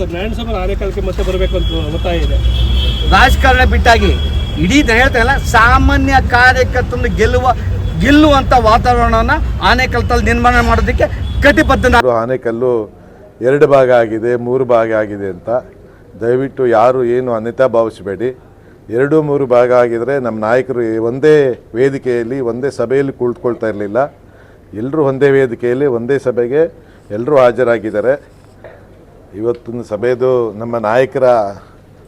Sir Narayanaswamy ಆನೇಕಲ್ಗೆ ಮತ್ತೆ ಬರಬೇಕು ಅಂತ ಒತ್ತಾಯ ಇದೆ. ರಾಜಕಾರಣ ಬಿಟ್ಟಾಗಿ ಇಡೀ ಹೇಳ್ತಾ ಹೇಳ್ತಾರಲ್ಲ ಸಾಮಾನ್ಯ ಕಾರ್ಯಕರ್ತನ ಗೆಲ್ಲುವ ಗೆಲ್ಲುವಂಥ ವಾತಾವರಣವನ್ನು ಆನೆಕಲ್ತಲ್ಲಿ ನಿರ್ಮಾಣ ಮಾಡೋದಕ್ಕೆ ಕಟಿಬದ್ಧ ಆನೆಕಲ್ಲು ಎರಡು ಭಾಗ ಆಗಿದೆ ಮೂರು ಭಾಗ ಆಗಿದೆ ಅಂತ. ದಯವಿಟ್ಟು ಯಾರು ಏನು ಅನಿತಾ ಭಾವಿಸಬೇಡಿ. ಎರಡು ಮೂರು ಭಾಗ ಆಗಿದರೆ ನಮ್ಮ ನಾಯಕರು ಒಂದೇ ವೇದಿಕೆಯಲ್ಲಿ ಒಂದೇ ಸಭೆಯಲ್ಲಿ ಕುಳಿತುಕೊಳ್ತಾ ಇರಲಿಲ್ಲ. ಎಲ್ಲರೂ ಒಂದೇ ವೇದಿಕೆಯಲ್ಲಿ ಒಂದೇ ಸಭೆಗೆ ಎಲ್ಲರೂ ಹಾಜರಾಗಿದ್ದಾರೆ. ಇವತ್ತಿನ ಸಭೆದು ನಮ್ಮ ನಾಯಕರ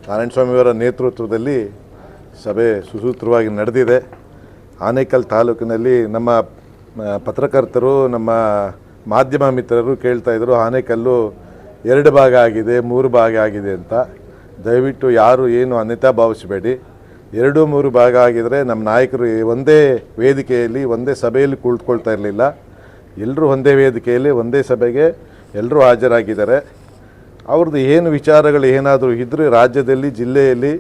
ನಾರಾಯಣಸ್ವಾಮಿಯವರ ನೇತೃತ್ವದಲ್ಲಿ ಸಭೆ ಸುಸೂತ್ರವಾಗಿ ನಡೆದಿದೆ. ಆನೇಕಲ್ ತಾಲೂಕಿನಲ್ಲಿ ನಮ್ಮ ಪತ್ರಕರ್ತರು, ನಮ್ಮ ಮಾಧ್ಯಮ ಮಿತ್ರರು ಕೇಳ್ತಾ ಇದ್ರು, ಆನೇಕಲ್ಲು ಎರಡು ಭಾಗ ಆಗಿದೆ, ಮೂರು ಭಾಗ ಆಗಿದೆ ಅಂತ. ದಯವಿಟ್ಟು ಯಾರು ಏನು ಅನ್ಯತಾ ಭಾವಿಸಬೇಡಿ. ಎರಡು, ಮೂರು ಭಾಗ ಆಗಿದರೆ ನಮ್ಮ ನಾಯಕರು ಒಂದೇ ವೇದಿಕೆಯಲ್ಲಿ, ಒಂದೇ ಸಭೆಯಲ್ಲಿ ಕುಳಿತುಕೊಳ್ತಾ ಇರಲಿಲ್ಲ. ಎಲ್ಲರೂ ಒಂದೇ ವೇದಿಕೆಯಲ್ಲಿ, ಒಂದೇ ಸಭೆಗೆ ಎಲ್ಲರೂ ಹಾಜರಾಗಿದ್ದಾರೆ. ಅವ್ರದ್ದು ಏನು ವಿಚಾರಗಳು ಏನಾದರೂ ಇದ್ದರೆ ರಾಜ್ಯದಲ್ಲಿ, ಜಿಲ್ಲೆಯಲ್ಲಿ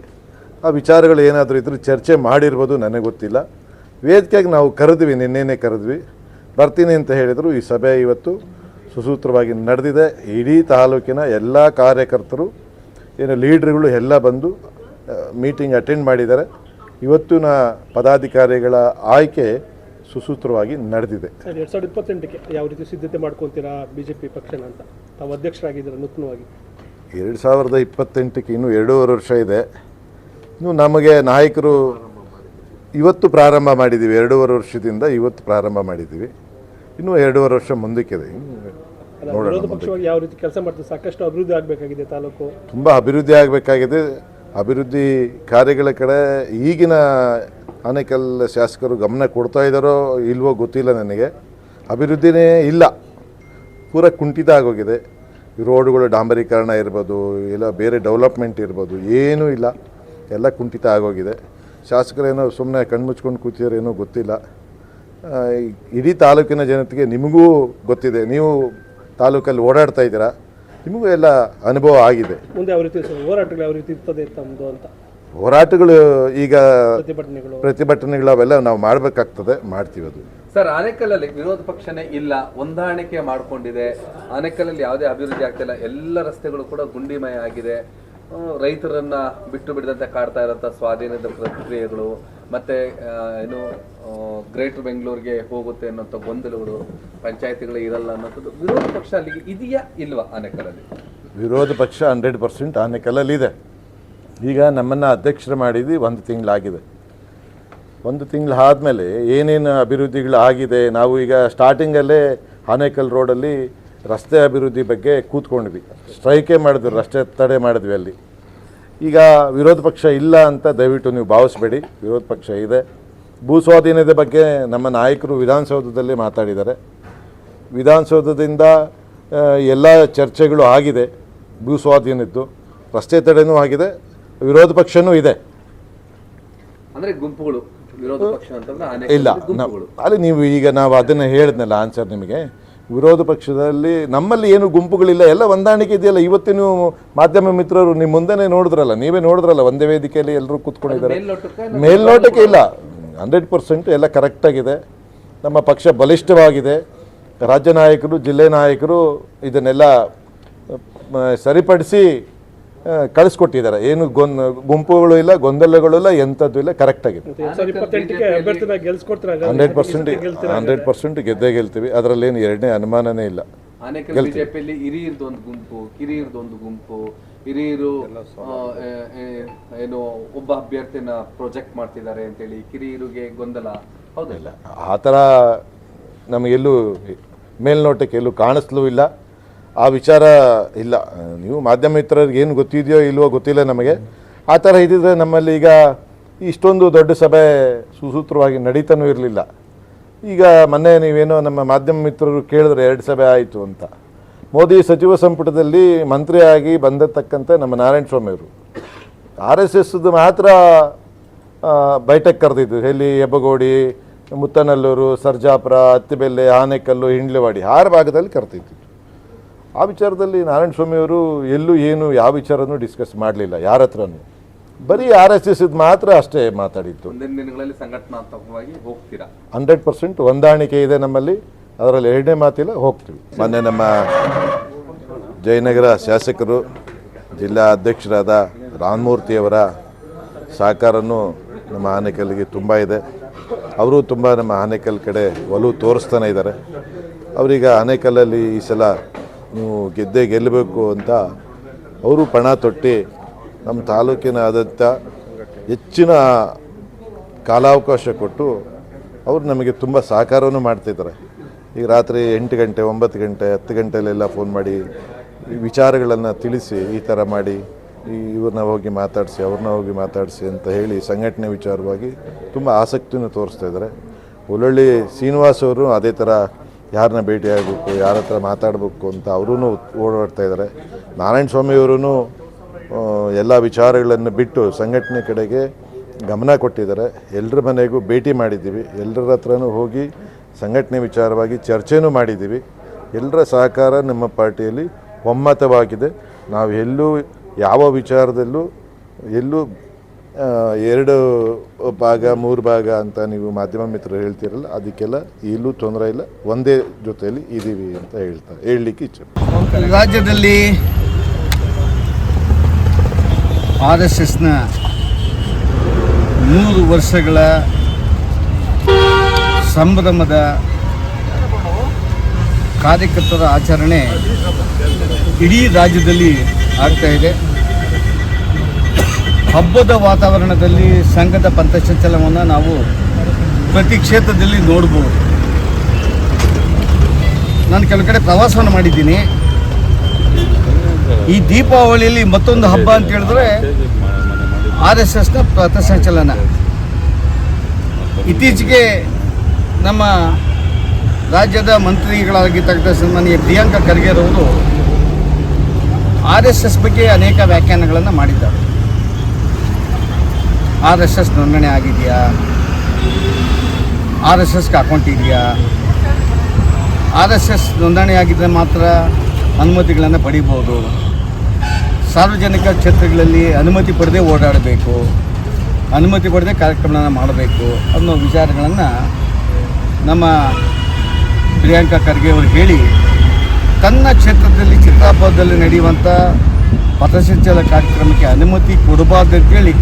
ಆ ವಿಚಾರಗಳು ಏನಾದರೂ ಇದ್ದರೆ ಚರ್ಚೆ ಮಾಡಿರ್ಬೋದು, ನನಗೆ ಗೊತ್ತಿಲ್ಲ. ವೇದಿಕೆಗೆ ನಾವು ಕರೆದ್ವಿ, ನಿನ್ನೆನೇ ಕರೆದ್ವಿ. ಬರ್ತೀನಿ ಅಂತ ಹೇಳಿದರು. ಈ ಸಭೆ ಇವತ್ತು ಸುಸೂತ್ರವಾಗಿ ನಡೆದಿದೆ. ಇಡೀ ತಾಲೂಕಿನ ಎಲ್ಲ ಕಾರ್ಯಕರ್ತರು, ಏನು ಲೀಡ್ರ್ಗಳು ಎಲ್ಲ ಬಂದು ಮೀಟಿಂಗ್ ಅಟೆಂಡ್ ಮಾಡಿದ್ದಾರೆ. ಇವತ್ತಿನ ಪದಾಧಿಕಾರಿಗಳ ಆಯ್ಕೆ ಸುಸೂತ್ರವಾಗಿ ನಡೆದಿದೆ. ಸರ್, ಎರಡ್ ಸಾವಿರದ ಇಪ್ಪತ್ತೆಂಟಕ್ಕೆ ಯಾವ ರೀತಿ ಸಿದ್ಧತೆ ಮಾಡ್ಕೊತೀರಾ ಬಿಜೆಪಿ ಪಕ್ಷನ ಅಂತ? ತಾವು ಅಧ್ಯಕ್ಷರಾಗಿದ್ದೀರ ನೂತನವಾಗಿ? ಎರಡು ಸಾವಿರದ ಇಪ್ಪತ್ತೆಂಟಕ್ಕೆ ಇನ್ನೂ ಎರಡೂವರೆ ವರ್ಷ ಇದೆ. ಇನ್ನು ನಮಗೆ ನಾಯಕರು ಇವತ್ತು ಪ್ರಾರಂಭ ಮಾಡಿದ್ದೀವಿ. ಎರಡೂವರೆ ವರ್ಷದಿಂದ ಇವತ್ತು ಪ್ರಾರಂಭ ಮಾಡಿದ್ದೀವಿ. ಇನ್ನೂ ಎರಡೂವರೆ ವರ್ಷ ಮುಂದಕ್ಕಿದೆ. ವಿರೋಧ ಪಕ್ಷವಾಗಿ ಯಾವ ರೀತಿ ಕೆಲಸ ಮಾಡ್ತೀವಿ ಸಾಕಷ್ಟು ಅಭಿವೃದ್ಧಿ ಆಗಬೇಕಾಗಿದೆ ತಾಲೂಕು. ತುಂಬ ಅಭಿವೃದ್ಧಿ ಆಗಬೇಕಾಗಿದೆ. ಅಭಿವೃದ್ಧಿ ಕಾರ್ಯಗಳ ಕಡೆ ಈಗಿನ ಆನೇಕಲ್ ಶಾಸಕರು ಗಮನ ಕೊಡ್ತಾ ಇದ್ದಾರೋ ಇಲ್ವೋ ಗೊತ್ತಿಲ್ಲ ನನಗೆ. ಅಭಿವೃದ್ಧಿನೇ ಇಲ್ಲ. ಪೂರ ಕುಂಠಿತ ಆಗೋಗಿದೆ ಈ ರೋಡ್ಗಳು ಡಾಂಬರೀಕರಣ ಇರ್ಬೋದು ಇಲ್ಲ ಬೇರೆ ಡೆವಲಪ್ಮೆಂಟ್ ಇರ್ಬೋದು ಏನೂ ಇಲ್ಲ. ಎಲ್ಲ ಕುಂಠಿತ ಆಗೋಗಿದೆ. ಶಾಸಕರೇನೋ ಸುಮ್ಮನೆ ಕಣ್ಮುಚ್ಕೊಂಡು ಕೂತಿದಾರೇನೋ ಏನೋ ಗೊತ್ತಿಲ್ಲ. ಇಡೀ ತಾಲೂಕಿನ ಜನತೆಗೆ ನಿಮಗೂ ಗೊತ್ತಿದೆ. ನೀವು ತಾಲೂಕಲ್ಲಿ ಓಡಾಡ್ತಾ ಇದ್ದೀರಾ? ನಿಮಗೂ ಎಲ್ಲ ಅನುಭವ ಆಗಿದೆ. ಮುಂದೆ ಯಾವ ರೀತಿ ಹೋರಾಟಗಳು ಯಾವ ರೀತಿ ಇರ್ತದೆ ತಮ್ಮದು ಅಂತ? ಹೋರಾಟಗಳು ಈಗ ಪ್ರತಿಭಟನೆಗಳು. ಪ್ರತಿಭಟನೆಗಳು ಅವೆಲ್ಲ ನಾವು ಮಾಡಬೇಕಾಗ್ತದೆ ಮಾಡ್ತೀವಿ ಅದು. ಸರ್ ಆನೇಕಲ್ಲಲ್ಲಿ ವಿರೋಧ ಪಕ್ಷನೇ ಇಲ್ಲ, ಹೊಂದಾಣಿಕೆ ಮಾಡಿಕೊಂಡಿದೆ. ಆನೇಕಲ್ಲಲ್ಲಿ ಯಾವುದೇ ಅಭಿವೃದ್ಧಿ ಆಗ್ತಿಲ್ಲ ಎಲ್ಲ ರಸ್ತೆಗಳು ಕೂಡ ಗುಂಡಿಮಯ ಆಗಿದೆ. ರೈತರನ್ನ ಬಿಟ್ಟು ಬಿಡದಂತೆ ಕಾಡ್ತಾ ಇರೋಂಥ ಸ್ವಾಧೀನದ ಪ್ರಕ್ರಿಯೆಗಳು, ಮತ್ತೆ ಏನು ಗ್ರೇಟರ್ ಬೆಂಗಳೂರಿಗೆ ಹೋಗುತ್ತೆ ಅನ್ನೋಂಥ ಗೊಂದಲಗಳು, ಪಂಚಾಯತಿಗಳು ಇರಲ್ಲ ಅನ್ನೋಂಥದ್ದು ವಿರೋಧ ಪಕ್ಷ ಅಲ್ಲಿಗೆ ಇದೆಯಾ ಇಲ್ವಾ ಆನೇಕಲ್ಲಲ್ಲಿ ವಿರೋಧ ಪಕ್ಷ ಹಂಡ್ರೆಡ್ ಪರ್ಸೆಂಟ್ ಆನೆಕಲ್ಲಲ್ಲಿದೆ ಈಗ ನಮ್ಮನ್ನು ಅಧ್ಯಕ್ಷರು ಮಾಡಿದ್ದು ಒಂದು ತಿಂಗಳಾಗಿದೆ. ಒಂದು ತಿಂಗಳು ಆದಮೇಲೆ ಏನೇನು ಅಭಿವೃದ್ಧಿಗಳು ಆಗಿದೆ, ನಾವು ಈಗ ಸ್ಟಾರ್ಟಿಂಗಲ್ಲೇ ಆನೇಕಲ್ ರೋಡಲ್ಲಿ ರಸ್ತೆ ಅಭಿವೃದ್ಧಿ ಬಗ್ಗೆ ಕೂತ್ಕೊಂಡ್ವಿ. ಸ್ಟ್ರೈಕೇ ಮಾಡಿದ್ವಿ, ರಸ್ತೆ ತಡೆ ಮಾಡಿದ್ವಿ ಅಲ್ಲಿ. ಈಗ ವಿರೋಧ ಪಕ್ಷ ಇಲ್ಲ ಅಂತ ದಯವಿಟ್ಟು ನೀವು ಭಾವಿಸ್ಬೇಡಿ, ವಿರೋಧ ಪಕ್ಷ ಇದೆ. ಭೂ ಸ್ವಾಧೀನದ ಬಗ್ಗೆ ನಮ್ಮ ನಾಯಕರು ವಿಧಾನಸೌಧದಲ್ಲಿ ಮಾತಾಡಿದ್ದಾರೆ. ವಿಧಾನಸೌಧದಿಂದ ಎಲ್ಲ ಚರ್ಚೆಗಳು ಆಗಿದೆ, ಭೂ ಸ್ವಾಧೀನದ್ದು. ರಸ್ತೆ ತಡೆನೂ ಆಗಿದೆ, ವಿರೋಧ ಪಕ್ಷನೂ ಇದೆ. ಅಂದರೆ ಗುಂಪುಗಳು. ಇಲ್ಲ ಅಲ್ಲಿ ನೀವು ಈಗ ನಾವು ಅದನ್ನು ಹೇಳಿದ್ನಲ್ಲ ಆನ್ಸರ್ ನಿಮಗೆ. ವಿರೋಧ ಪಕ್ಷದಲ್ಲಿ ನಮ್ಮಲ್ಲಿ ಏನು ಗುಂಪುಗಳಿಲ್ಲ ಎಲ್ಲ ಹೊಂದಾಣಿಕೆ ಇದೆಯಲ್ಲ. ಇವತ್ತಿನ ಮಾಧ್ಯಮ ಮಿತ್ರರು ನಿಮ್ಮ ಮುಂದೆನೇ ನೋಡಿದ್ರಲ್ಲ ನೀವೇ ನೋಡಿದ್ರಲ್ಲ ಒಂದೇ ವೇದಿಕೆಯಲ್ಲಿ ಎಲ್ಲರೂ ಕೂತ್ಕೊಂಡಿದ್ದಾರೆ ಮೇಲ್ನೋಟಕ್ಕೆ ಇಲ್ಲ. ಹಂಡ್ರೆಡ್ ಪರ್ಸೆಂಟ್ ಎಲ್ಲ ಕರೆಕ್ಟಾಗಿದೆ ನಮ್ಮ ಪಕ್ಷ ಬಲಿಷ್ಠವಾಗಿದೆ. ರಾಜ್ಯ ನಾಯಕರು ಜಿಲ್ಲೆ ನಾಯಕರು ಇದನ್ನೆಲ್ಲ ಸರಿಪಡಿಸಿ ಕಳಿಸ್ಕೊಟ್ಟಿದ್ದಾರೆ. ಏನು ಗೊಂದ್ ಗುಂಪುಗಳು ಇಲ್ಲ ಗೊಂದಲಗಳು ಇಲ್ಲ ಎಂಥದ್ದು ಇಲ್ಲ ಕರೆಕ್ಟ್ ಆಗಿದೆ. ಹಂಡ್ರೆಡ್ ಪರ್ಸೆಂಟ್ ಹಂಡ್ರೆಡ್ ಪರ್ಸೆಂಟ್ ಗೆದ್ದೇ ಗೆಲ್ತೀವಿ. ಅದರಲ್ಲೇನು ಎರಡನೇ ಅನುಮಾನನೇ ಇಲ್ಲ. ಆನೇಕಲ್ ಬಿಜೆಪಿಯಲ್ಲಿ ಹಿರಿಯರ್ದು ಒಂದು ಗುಂಪು ಕಿರಿಯರ್ದು ಒಂದು ಗುಂಪು. ಹಿರಿಯರು ಏನು ಒಬ್ಬ ಅಭ್ಯರ್ಥಿನ ಪ್ರೊಜೆಕ್ಟ್ ಮಾಡ್ತಿದ್ದಾರೆ ಅಂತೇಳಿ ಕಿರಿಯರಿಗೆ ಗೊಂದಲ. ಹೌದಿಲ್ಲ? ಆ ಥರ ನಮಗೆಲ್ಲೂ ಮೇಲ್ನೋಟಕ್ಕೆ ಎಲ್ಲೂ ಕಾಣಿಸ್ಲೂ ಇಲ್ಲ. ಆ ವಿಚಾರ ಇಲ್ಲ. ನೀವು ಮಾಧ್ಯಮ ಮಿತ್ರರಿಗೆ ಏನು ಗೊತ್ತಿದೆಯೋ ಇಲ್ವೋ ಗೊತ್ತಿಲ್ಲ ನಮಗೆ. ಆ ಥರ ಇದ್ದಿದ್ರೆ ನಮ್ಮಲ್ಲಿ ಈಗ ಇಷ್ಟೊಂದು ದೊಡ್ಡ ಸಭೆ ಸುಸೂತ್ರವಾಗಿ ನಡೀತಾನೂ ಇರಲಿಲ್ಲ. ಈಗ ಮೊನ್ನೆ ನೀವೇನೋ ನಮ್ಮ ಮಾಧ್ಯಮ ಮಿತ್ರರು ಕೇಳಿದ್ರೆ ಎರಡು ಸಭೆ ಆಯಿತು ಅಂತ. ಮೋದಿ ಸಚಿವ ಸಂಪುಟದಲ್ಲಿ ಮಂತ್ರಿಯಾಗಿ ಬಂದಿರತಕ್ಕಂಥ ನಮ್ಮ ನಾರಾಯಣ ಸ್ವಾಮಿಯವರು ಆರ್ ಎಸ್ ಎಸ್ದು ಮಾತ್ರ ಬೈಠಕ್ ಕರೆದಿದ್ದು. ಎಲ್ಲಿ ಹೆಬ್ಬಗೋಡಿ, ಮುತ್ತನಲ್ಲೂರು, ಸರ್ಜಾಪುರ, ಅತ್ತಿಬೆಲ್ಲೆ, ಆನೆಕಲ್ಲು, ಹಿಂಡ್ಲವಾಡಿ, ಆರು ಭಾಗದಲ್ಲಿ ಕರೆದಿದ್ದು. ಆ ವಿಚಾರದಲ್ಲಿ ನಾರಾಯಣ ಸ್ವಾಮಿಯವರು ಎಲ್ಲೂ ಏನು ಯಾವ ವಿಚಾರನೂ ಡಿಸ್ಕಸ್ ಮಾಡಲಿಲ್ಲ. ಯಾರ ಹತ್ರನೂ. ಬರೀ ಆರ್ ಎಸ್ ಎಸ್ ಮಾತ್ರ ಅಷ್ಟೇ ಮಾತಾಡಿತ್ತು ಮುಂದಿನ ದಿನಗಳಲ್ಲಿ ಸಂಘಟನಾತ್ಮಕವಾಗಿ ಹೋಗ್ತೀರಾ? ಹಂಡ್ರೆಡ್ ಪರ್ಸೆಂಟ್ ಹೊಂದಾಣಿಕೆ ಇದೆ ನಮ್ಮಲ್ಲಿ. ಅದರಲ್ಲಿ ಎರಡನೇ ಮಾತಿಲ್ಲ ಹೋಗ್ತೀವಿ. ಮೊನ್ನೆ ನಮ್ಮ ಜಯನಗರ ಶಾಸಕರು ಜಿಲ್ಲಾ ಅಧ್ಯಕ್ಷರಾದ ರಾಮಮೂರ್ತಿಯವರ ಸಹಕಾರನೂ ನಮ್ಮ ಆನೇಕಲ್ಗೆ ತುಂಬ ಇದೆ. ಅವರು ತುಂಬ ನಮ್ಮ ಆನೇಕಲ್ ಕಡೆ ಒಲವು ತೋರಿಸ್ತಾನೆ ಇದ್ದಾರೆ. ಅವರೀಗ ಆನೇಕಲ್ಲಲ್ಲಿ ಈ ಸಲ ನೀವು ಗೆದ್ದೇ ಗೆಲ್ಲಬೇಕು ಅಂತ ಅವರು ಪಣ ತೊಟ್ಟಿ ನಮ್ಮ ತಾಲೂಕಿನಾದಂಥ ಹೆಚ್ಚಿನ ಕಾಲಾವಕಾಶ ಕೊಟ್ಟು ಅವರು ನಮಗೆ ತುಂಬ ಸಹಕಾರವನ್ನು ಮಾಡ್ತಿದ್ದಾರೆ. ಈಗ ರಾತ್ರಿ ಎಂಟು ಗಂಟೆ, ಒಂಬತ್ತು ಗಂಟೆ, ಹತ್ತು ಗಂಟೆಲೆಲ್ಲ ಫೋನ್ ಮಾಡಿ, ಈ ವಿಚಾರಗಳನ್ನು ತಿಳಿಸಿ, ಈ ಥರ ಮಾಡಿ, ಈ ಇವ್ರನ್ನ ಹೋಗಿ ಮಾತಾಡಿಸಿ, ಅವ್ರನ್ನ ಹೋಗಿ ಮಾತಾಡಿಸಿ ಅಂತ ಹೇಳಿ ಸಂಘಟನೆ ವಿಚಾರವಾಗಿ ತುಂಬ ಆಸಕ್ತಿಯನ್ನು ತೋರಿಸ್ತಾ ಇದ್ದಾರೆ. ಒಳ್ಳೊಳ್ಳೆ ಶ್ರೀನಿವಾಸ್ ಅವರು ಅದೇ ಥರ ಯಾರನ್ನ ಭೇಟಿಯಾಗಬೇಕು, ಯಾರ ಹತ್ರ ಮಾತಾಡಬೇಕು ಅಂತ ಅವರೂ ಓಡಾಡ್ತಾ ಇದ್ದಾರೆ. ನಾರಾಯಣ ಸ್ವಾಮಿಯವರೂ ಎಲ್ಲ ವಿಚಾರಗಳನ್ನು ಬಿಟ್ಟು ಸಂಘಟನೆ ಕಡೆಗೆ ಗಮನ ಕೊಟ್ಟಿದ್ದಾರೆ. ಎಲ್ಲರ ಮನೆಗೂ ಭೇಟಿ ಮಾಡಿದ್ದೀವಿ. ಎಲ್ಲರ ಹತ್ರನೂ ಹೋಗಿ ಸಂಘಟನೆ ವಿಚಾರವಾಗಿ ಚರ್ಚೆನೂ ಮಾಡಿದ್ದೀವಿ. ಎಲ್ಲರ ಸಹಕಾರ ನಮ್ಮ ಪಾರ್ಟಿಯಲ್ಲಿ ಒಮ್ಮತವಾಗಿದೆ. ನಾವು ಎಲ್ಲೂ ಯಾವ ವಿಚಾರದಲ್ಲೂ ಎಲ್ಲೂ ಎರಡು ಭಾಗ, ಮೂರು ಭಾಗ ಅಂತ ನೀವು ಮಾಧ್ಯಮ ಮಿತ್ರರು ಹೇಳ್ತೀರಲ್ಲ, ಅದಕ್ಕೆಲ್ಲ ಎಲ್ಲೂ ತೊಂದರೆ ಇಲ್ಲ. ಒಂದೇ ಜೊತೆಯಲ್ಲಿ ಇದ್ದೀವಿ ಅಂತ ಹೇಳ್ತಾ, ಹೇಳಲಿಕ್ಕೆ ಇಚ್ಛೆ ರಾಜ್ಯದಲ್ಲಿ ಆರ್ ಎಸ್ ಎಸ್ನ ನೂರು ವರ್ಷಗಳ ಸಂಭ್ರಮದ ಕಾರ್ಯಕರ್ತರ ಆಚರಣೆ ಇಡೀ ರಾಜ್ಯದಲ್ಲಿ ಆಗ್ತಾ ಇದೆ. ಹಬ್ಬದ ವಾತಾವರಣದಲ್ಲಿ ಸಂಘದ ಪಂಥಸಂಚಲನವನ್ನು ನಾವು ಪ್ರತಿ ಕ್ಷೇತ್ರದಲ್ಲಿ ನೋಡ್ಬೋದು. ನಾನು ಕೆಲವು ಕಡೆ ಪ್ರವಾಸವನ್ನು ಮಾಡಿದ್ದೀನಿ. ಈ ದೀಪಾವಳಿಯಲ್ಲಿ ಮತ್ತೊಂದು ಹಬ್ಬ ಅಂತ ಹೇಳಿದ್ರೆ ಆರ್ ಎಸ್ ಎಸ್ನ ಪಥಸಂಚಲನ. ಇತ್ತೀಚೆಗೆ ನಮ್ಮ ರಾಜ್ಯದ ಮಂತ್ರಿಗಳಾಗಿರ್ತಕ್ಕಂಥ ಸನ್ಮಾನ್ಯ ಪ್ರಿಯಾಂಕಾ ಖರ್ಗೆರವರು ಆರ್ ಎಸ್ ಎಸ್ ಬಗ್ಗೆ ಅನೇಕ ವ್ಯಾಖ್ಯಾನಗಳನ್ನು ಮಾಡಿದ್ದಾರೆ. ಆರ್ ಎಸ್ ಎಸ್ ನೋಂದಣಿ ಆಗಿದೆಯಾ? ಆರ್ ಎಸ್ ಎಸ್ಗೆ ಅಕೌಂಟ್ ಇದೆಯಾ? ಆರ್ ಎಸ್ ಎಸ್ ನೋಂದಣಿ ಆಗಿದ್ದರೆ ಮಾತ್ರ ಅನುಮತಿಗಳನ್ನು ಪಡಿಬೋದು. ಸಾರ್ವಜನಿಕ ಕ್ಷೇತ್ರಗಳಲ್ಲಿ ಅನುಮತಿ ಪಡೆದೇ ಓಡಾಡಬೇಕು. ಅನುಮತಿ ಪಡೆದೇ ಕಾರ್ಯಕ್ರಮಗಳನ್ನು ಮಾಡಬೇಕು ಅನ್ನೋ ವಿಚಾರಗಳನ್ನು ನಮ್ಮ ಪ್ರಿಯಾಂಕಾ ಖರ್ಗೆ ಅವರು ಹೇಳಿ, ತನ್ನ ಕ್ಷೇತ್ರದಲ್ಲಿ ಚಿತ್ರಾಪುರದಲ್ಲಿ ನಡೆಯುವಂಥ ಪಥಸಂಚಲ ಕಾರ್ಯಕ್ರಮಕ್ಕೆ ಅನುಮತಿ ಕೊಡಬಾರ್ದು ಅಂತೇಳಿ